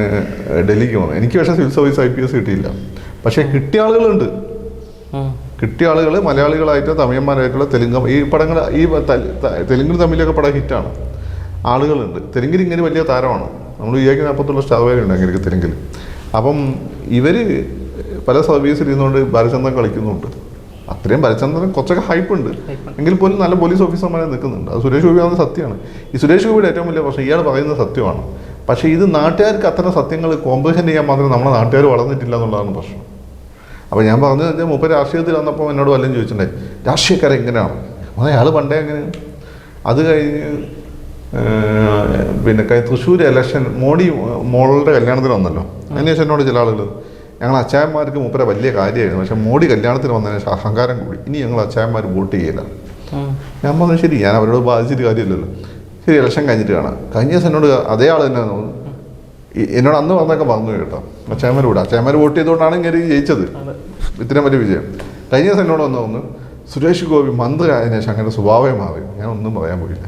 ഡൽഹിക്ക് പോകുന്നത് എനിക്ക് പക്ഷേ civil service I P S കിട്ടിയില്ല. പക്ഷേ കിട്ടിയ ആളുകളുണ്ട്. കിട്ടിയ ആളുകൾ മലയാളികളായിട്ടോ തമിഴന്മാരായിട്ടുള്ള തെലുങ്ക് ഈ പടങ്ങൾ ഈ ത- ത- തെലുങ്കിലും തമിഴിലൊക്കെ പടം ഹിറ്റാണ്. ആളുകളുണ്ട്. തെലുങ്കിൽ ഇങ്ങനെ വലിയ താരമാണ്. നമ്മൾ വിചാരിക്കുന്ന അപ്പത്തുള്ള സ്റ്റാർ വേറെ ഉണ്ട് അങ്ങനെ തെലുങ്കിൽ അപ്പം ഇവർ പല സർവീസിൽ ഇരുന്നുകൊണ്ട് ബാലചന്ദ്രൻ കളിക്കുന്നുണ്ട്. അത്രയും ബാലചന്ദ്രൻ കുറച്ചൊക്കെ ഹൈപ്പ് ഉണ്ട്. എങ്കിൽ പോലും നല്ല പോലീസ് ഓഫീസർമാരെ നിൽക്കുന്നുണ്ട്. അത് സുരേഷ് ഗോപി ആവുന്ന സത്യമാണ്. ഈ സുരേഷ് ഗോപിയുടെ ഏറ്റവും വലിയ പ്രശ്നം ഇയാൾ പറയുന്നത് സത്യമാണ്. പക്ഷേ ഇത് നാട്ടുകാർക്ക് അത്തരം സത്യങ്ങൾ കോമ്പൻസേറ്റ് ചെയ്യാൻ മാത്രമേ നമ്മുടെ നാട്ടുകാർ വളർന്നിട്ടില്ല എന്നുള്ളതാണ് പ്രശ്നം. അപ്പോൾ ഞാൻ പറഞ്ഞു വെച്ചാൽ മുപ്പത് രാഷ്ട്രീയത്തിൽ വന്നപ്പോൾ എന്നോട് വല്ലതും ചോദിച്ചിട്ടുണ്ടായി രാഷ്ട്രീയക്കാരെ എങ്ങനെയാണ്? അപ്പോൾ അയാൾ പണ്ടേ അങ്ങനെ. അത് കഴിഞ്ഞ് പിന്നെ തൃശ്ശൂർ ഇലക്ഷൻ മോഡി മോളുടെ കല്യാണത്തിന് വന്നല്ലോ. അതിനുശേഷം എന്നോട് ചില ആളുകൾ ഞങ്ങൾ അച്ചായന്മാർക്ക് മൂപ്പര വലിയ കാര്യമായിരുന്നു. പക്ഷെ മോഡി കല്യാണത്തിന് വന്നതിന് അഹങ്കാരം കൂടി. ഇനി ഞങ്ങൾ അച്ചായന്മാർ വോട്ട് ചെയ്യില്ല. ഞാൻ പറഞ്ഞു ശരി ഞാൻ അവരോട് ബാധിച്ചിട്ട് കാര്യമില്ലല്ലോ. ശരി ഇലക്ഷൻ കഴിഞ്ഞിട്ട് കാണാം. കഴിഞ്ഞ ദിവസം എന്നോട് അതേ ആൾ തന്നെ തോന്നുന്നു എന്നോട് അന്ന് വന്നൊക്കെ പറഞ്ഞു കേട്ടോ. അച്ചായന്മാർ കൂടെ. അച്ചായന്മാർ വോട്ട് ചെയ്തുകൊണ്ടാണ് ഇങ്ങനെ ജയിച്ചത്. ഇത്രയും വലിയ വിജയം. കഴിഞ്ഞ ദിവസം എന്നോട് വന്ന് തോന്നുന്നു സുരേഷ് ഗോപി മന്ത്രി ആയതിനു ശേഷം അങ്ങനെ സ്വഭാവം മാറി. ഞാൻ ഒന്നും പറയാൻ പോയില്ല.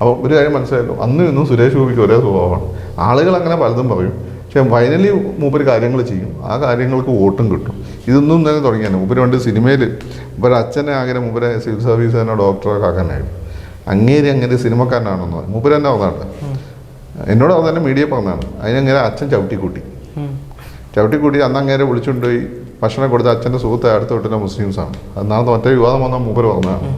അപ്പോൾ ഒരു കാര്യം മനസ്സിലായല്ലോ? അന്നും ഇന്നും സുരേഷ് ഗോപിക്ക് ഒരേ സ്വഭാവമാണ്. ആളുകൾ അങ്ങനെ പലതും പറയും. പക്ഷേ ഫൈനലി മൂപ്പര് കാര്യങ്ങൾ ചെയ്യും. ആ കാര്യങ്ങൾക്ക് വോട്ടും കിട്ടും. ഇതൊന്നും തന്നെ തുടങ്ങിയാണ് മൂപ്പര് പണ്ട് സിനിമയിൽ മൂപ്പര് അച്ഛനെ ആഗ്രഹം മൂപ്പരെ സിവിൽ സർവീസ് തന്നെ ഡോക്ടറൊക്കെ ആക്കാനായിരുന്നു. അങ്ങേരി അങ്ങനെ സിനിമക്കാരനാണെന്ന് മൂപ്പര് തന്നെ പറഞ്ഞാണ് എന്നോട് അത് തന്നെ മീഡിയ പറഞ്ഞതാണ്. അതിനങ്ങനെ അച്ഛൻ ചവിട്ടിക്കൂട്ടി. ചവിട്ടിക്കൂട്ടി അന്ന് അങ്ങേരെ വിളിച്ചുകൊണ്ടുപോയി ഭക്ഷണം കൊടുത്ത അച്ഛന്റെ സുഹൃത്ത് അടുത്ത വീട്ടിലെ മുസ്ലിംസാണ്. അന്നാണ് മറ്റേ വിവാദം വന്ന മൂപ്പര് പറഞ്ഞതാണ്.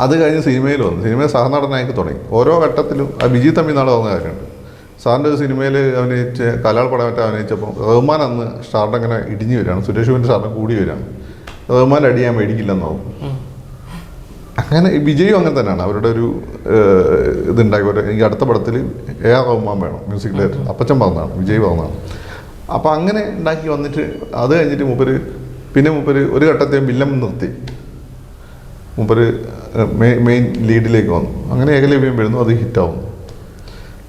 അത് കഴിഞ്ഞ് സിനിമയിൽ വന്നു. സിനിമയിൽ സഹനടനായിട്ട് തുടങ്ങി. ഓരോ ഘട്ടത്തിലും ആ ബിജി തമ്മിൽ നാളെ വന്ന കാര്യമുണ്ട്. സാറിന്റെ ഒരു സിനിമയിൽ അഭിനയിച്ച് കലാൾ പടം മറ്റേ അഭിനയിച്ചപ്പോൾ റഹ്മാൻ അന്ന് സ്റ്റാറിന്റെ അങ്ങനെ ഇടിഞ്ഞു വരികയാണ്. സുരേഷ് ഗോപിന്റെ സ്റ്റാറിന് കൂടി വരികയാണ്. റഹ്മാൻ അടിയാൻ മേടിക്കില്ലെന്നാവും. അങ്ങനെ വിജയും അങ്ങനെ തന്നെയാണ്. അവരുടെ ഒരു ഇതുണ്ടാക്കി ഈ അടുത്ത പടത്തിൽ എ ആർ റഹ്മാൻ വേണം മ്യൂസിക് ഡയറക്ടർ. അപ്പച്ചൻ പറഞ്ഞതാണ് വിജയ് പറഞ്ഞതാണ്. അപ്പോൾ അങ്ങനെ ഉണ്ടാക്കി വന്നിട്ട് അത് കഴിഞ്ഞിട്ട് മൂപ്പര് പിന്നെ മൂപ്പര് ഒരു ഘട്ടത്തെ വില്ലം നിർത്തി. മൂപ്പര് മെയിൻ മെയിൻ ലീഡിലേക്ക് വന്നു. അങ്ങനെ ഏകലവ്യം വരുന്നു അത് ഹിറ്റാവുന്നു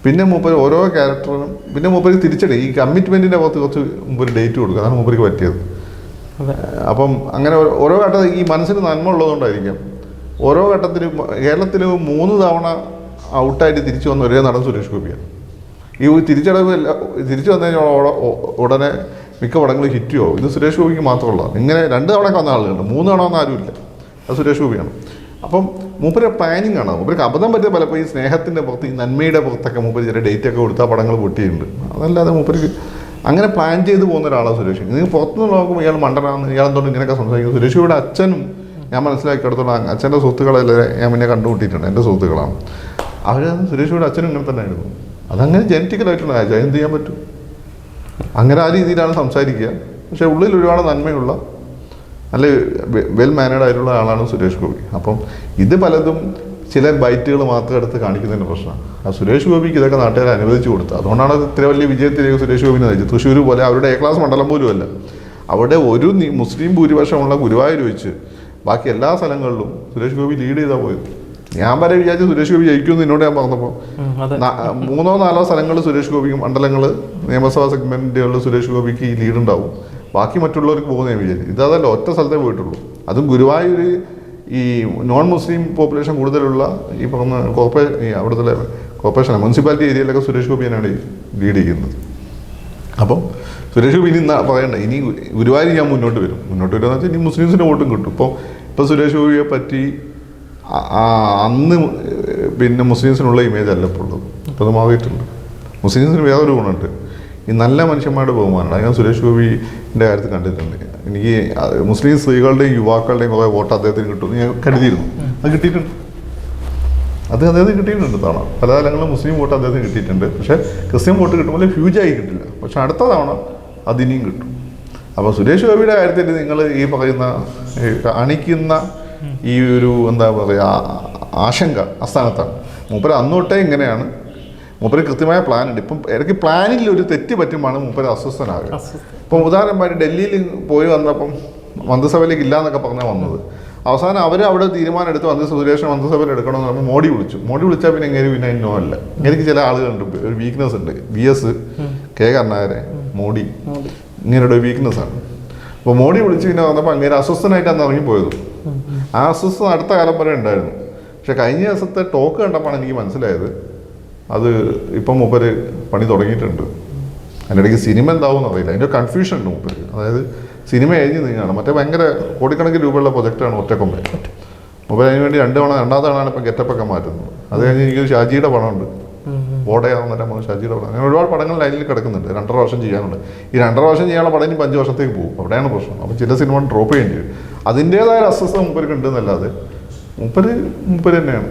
പിന്നെ മൂപ്പർ ഓരോ ക്യാരക്ടറിനും പിന്നെ മൂപ്പര് തിരിച്ചടി. ഈ കമ്മിറ്റ്മെന്റിന്റെ പുറത്ത് കുറച്ച് മുമ്പ് ഡേറ്റ് കൊടുക്കുക അതാണ് മൂപ്പർക്ക് പറ്റിയത്. അപ്പം അങ്ങനെ ഓരോ- ഘട്ടം ഈ മനസ്സിന് നന്മ ഉള്ളതുകൊണ്ടായിരിക്കാം. ഓരോ ഘട്ടത്തിലും കേരളത്തിൽ മൂന്ന് തവണ ഔട്ടായിട്ട് തിരിച്ചു വന്ന ഒരേ നടൻ സുരേഷ് ഗോപിയാണ്. ഈ തിരിച്ചടവ് എല്ലാ- തിരിച്ചു വന്നു കഴിഞ്ഞാൽ ഉടനെ മിക്ക പടങ്ങളും ഹിറ്റ് ആവും. ഇത് സുരേഷ് ഗോപിക്ക് മാത്രമുള്ളതാണ് ഇങ്ങനെ രണ്ട് തവണ വന്ന ആളുകളുണ്ട്. മൂന്ന് തവണ വന്ന ആരുമില്ല. അത് സുരേഷ് ഗോപിയാണ്. അപ്പം മൂപ്പര് പ്ലാനിങ് കാണാം മൂപ്പർക്ക് അബദ്ധം പറ്റിയ പലപ്പോഴും ഈ സ്നേഹത്തിന്റെ പുറത്ത് ഈ നന്മയുടെ പുറത്തൊക്കെ മൂപ്പര് ചില ഡേറ്റ് ഒക്കെ കൊടുത്താൽ പടങ്ങൾ പൊട്ടിയിട്ടുണ്ട്. അതല്ലാതെ മൂപ്പർക്ക് അങ്ങനെ പ്ലാൻ ചെയ്ത് പോകുന്ന ഒരാളാണ് സുരേഷ്. നിങ്ങൾ പുറത്തുനിന്ന് നോക്കുമ്പോൾ ഇയാൾ മണ്ടനാണെന്ന് ഇയാൾ എന്തുകൊണ്ട് ഇങ്ങനെയൊക്കെ സംസാരിക്കുന്നത് സുരേഷ് ഇവിടെ അച്ഛനും ഞാൻ മനസ്സിലാക്കിയെടുത്തോളം അച്ഛന്റെ സുഹൃത്തുക്കളെല്ലാം ഞാൻ പിന്നെ കണ്ടുപിട്ടിട്ടുണ്ട് എന്റെ സുഹൃത്തുക്കളാണ്. അവർ സുരേഷ് ഗോപിയുടെ അച്ഛനും ഇങ്ങനെ തന്നെ ആയിരുന്നു അതങ്ങനെ ജനറ്റിക്കലായിട്ടുള്ള കാര്യം എന്ത് ചെയ്യാൻ പറ്റും? അങ്ങനെ ആ രീതിയിലാണ് സംസാരിക്കുക. പക്ഷേ ഉള്ളിൽ ഒരുപാട് നന്മയുള്ള നല്ല വെൽ മാനേഡ് ആയിട്ടുള്ള ആളാണ് സുരേഷ് ഗോപി. അപ്പം ഇത് പലതും ചില ബൈറ്റുകൾ മാത്രം എടുത്ത് കാണിക്കുന്നതിന്റെ പ്രശ്നമാണ്. ആ സുരേഷ് ഗോപിക്ക് ഇതൊക്കെ നാട്ടുകാർ അനുവദിച്ചു കൊടുത്തു. അതുകൊണ്ടാണ് അത് ഇത്ര വലിയ വിജയത്തിലേക്ക് സുരേഷ് ഗോപിനെ നയിച്ചത്. തൃശ്ശൂർ പോലെ അവരുടെ എ ക്ലാസ് മണ്ഡലം പോലും അല്ല. അവിടെ ഒരു മുസ്ലിം ഭൂരിപക്ഷമുള്ള ഗുരുവായൂർ വെച്ച് ബാക്കി എല്ലാ സ്ഥലങ്ങളിലും സുരേഷ് ഗോപി ലീഡ് ചെയ്താൽ പോയത്. ഞാൻ വരെ വിചാരിച്ചു സുരേഷ് ഗോപി ജയിക്കുമെന്ന് എന്നോട് ഞാൻ പറഞ്ഞപ്പോൾ മൂന്നോ നാലോ സ്ഥലങ്ങൾ സുരേഷ് ഗോപിക്ക് മണ്ഡലങ്ങൾ നിയമസഭാ സെഗ്മെന്റുകളിൽ സുരേഷ് ഗോപിക്ക് ഈ ലീഡ് ഉണ്ടാവും. ബാക്കി മറ്റുള്ളവർക്ക് പോകുന്ന ഞാൻ വിചാരിച്ചു. ഇതല്ല ഒറ്റ സ്ഥലത്തേ പോയിട്ടുള്ളൂ. അതും ഗുരുവായൂർ ഈ നോൺ മുസ്ലിം പോപ്പുലേഷൻ കൂടുതലുള്ള ഈ പറഞ്ഞ കോർപ്പറേ അവിടുത്തെ കോർപ്പറേഷൻ മുനിസിപ്പാലിറ്റി ഏരിയയിലൊക്കെ സുരേഷ് ഗോപി തന്നെയാണ് ലീഡ് ചെയ്യുന്നത്. അപ്പം സുരേഷ് ഗോപി ഇനി പറയണ്ട ഇനി ഗുരുവായൂർ ഞാൻ മുന്നോട്ട് വരും. മുന്നോട്ട് വരുമെന്ന് വെച്ചാൽ ഇനി മുസ്ലിംസിന്റെ വോട്ടും കിട്ടും. ഇപ്പോൾ ഇപ്പോൾ സുരേഷ് ഗോപിയെ പറ്റി അന്ന് പിന്നെ മുസ്ലിംസിനുള്ള ഇമേജ് അല്ല ഇപ്പോൾ ഉള്ളത് ഇപ്പോൾ അത് മാറിയിട്ടുണ്ട്. മുസ്ലിംസിന് വേറൊരു ഗുണമുണ്ട്. ഈ നല്ല മനുഷ്യന്മാരുടെ ബഹുമാനമാണ്. ഞാൻ സുരേഷ് ഗോപിന്റെ കാര്യത്തിൽ കണ്ടിട്ടുണ്ട്. എനിക്ക് മുസ്ലിം സ്ത്രീകളുടെയും യുവാക്കളുടെയും കുറേ വോട്ട് അദ്ദേഹത്തിന് കിട്ടും ഞാൻ കരുതിയിരുന്നു. അത് കിട്ടിയിട്ടുണ്ട്. അത് അദ്ദേഹത്തിന് കിട്ടിയിട്ടുണ്ട് തവണ. പല തലങ്ങളിലും മുസ്ലിം വോട്ട് അദ്ദേഹത്തിന് കിട്ടിയിട്ടുണ്ട്. പക്ഷേ ക്രിസ്ത്യൻ വോട്ട് കിട്ടുമ്പോൾ ഹ്യൂജായി കിട്ടില്ല. പക്ഷെ അടുത്ത തവണ അതിനിയും കിട്ടും. അപ്പോൾ സുരേഷ് ഗോപിയുടെ കാര്യത്തിൽ നിങ്ങൾ ഈ പറയുന്ന കാണിക്കുന്ന ഈ ഒരു എന്താ പറയുക ആശങ്ക അസ്ഥാനത്താണ് മൂപ്പര അന്നോട്ടേ ഇങ്ങനെയാണ്. മൂപ്പര് കൃത്യമായ പ്ലാൻ ഉണ്ട്. ഇപ്പം ഇടയ്ക്ക് പ്ലാനിൽ ഒരു തെറ്റ് പറ്റുമ്പോഴാണ് മൂപ്പര് അസ്വസ്ഥനാകുക അസ്വസ്ഥ. ഇപ്പം ഉദാഹരണമായിട്ട് ഡൽഹിയിൽ പോയി വന്നപ്പം മന്ത്രിസഭയിലേക്ക് ഇല്ല എന്നൊക്കെ പറഞ്ഞാൽ വന്നത്. അവസാനം അവർ അവിടെ തീരുമാനം എടുത്ത് വന്ന് സുരേഷ് മന്ത്രിസഭയിൽ എടുക്കണമെന്ന് പറയുമ്പോൾ മോഡി വിളിച്ചു. മോഡി വിളിച്ചാൽ പിന്നെ എങ്ങനെ പിന്നെ ഇന്നോ അല്ല. എനിക്ക് ചില ആളുകളുണ്ട്. ഒരു വീക്ക്നെസ് ഉണ്ട്. V S K Karunakaran Modi. ഇങ്ങനെയുള്ള ഒരു വീക്ക്നെസ് ആണ്. അപ്പോൾ മോഡി വിളിച്ച് പിന്നെ വന്നപ്പോൾ അങ്ങനെ അസ്വസ്ഥനായിട്ടാണ് ഇറങ്ങിപ്പോയത്. ആ അസ്വസ്ഥത അടുത്ത കാലം വരെ ഉണ്ടായിരുന്നു. പക്ഷെ കഴിഞ്ഞ ദിവസത്തെ ടോക്ക് കണ്ടപ്പോൾ എനിക്ക് മനസ്സിലായത്. അത് ഇപ്പം മൂപ്പര് പണി തുടങ്ങിയിട്ടുണ്ട്. അതിനിടയ്ക്ക് സിനിമ എന്താവും അറിയില്ല അതിന്റെ കൺഫ്യൂഷൻ ഉണ്ട് മൂപ്പര്. അതായത് സിനിമ എഴുതി നീങ്ങാണ്. മറ്റേ ഭയങ്കര കോടിക്കണക്കിന് രൂപയുള്ള പ്രൊജക്റ്റാണ് ഒറ്റക്കൊമ്പേ മൂപ്പര് അതിന് വേണ്ടി രണ്ട് തവണ രണ്ടാം തവണയാണ് ഇപ്പം ഗെറ്റപ്പൊക്കെ മാറ്റുന്നത്. അത് കഴിഞ്ഞ് എനിക്കൊരു ഷാജിയുടെ പടമുണ്ട്. നമ്മൾ ഷാജിയുടെ പടം അങ്ങനെ ഒരുപാട് പടങ്ങൾ ലൈനിൽ കിടക്കുന്നുണ്ട്. രണ്ടര വർഷം ചെയ്യാനുണ്ട്. ഈ രണ്ടര വർഷം ചെയ്യാനുള്ള പടം ഇനി അഞ്ച് വർഷത്തേക്ക് പോകും. അവിടെയാണ് പ്രശ്നം. അപ്പം ചില സിനിമ ഡ്രോപ്പ് ചെയ്യേണ്ടി വരും. അതിന്റേതായ ഒരു അസ്വസ്ഥത ഉണ്ടെന്നല്ലാതെ മൂപ്പര് മൂപ്പര് തന്നെയാണ്.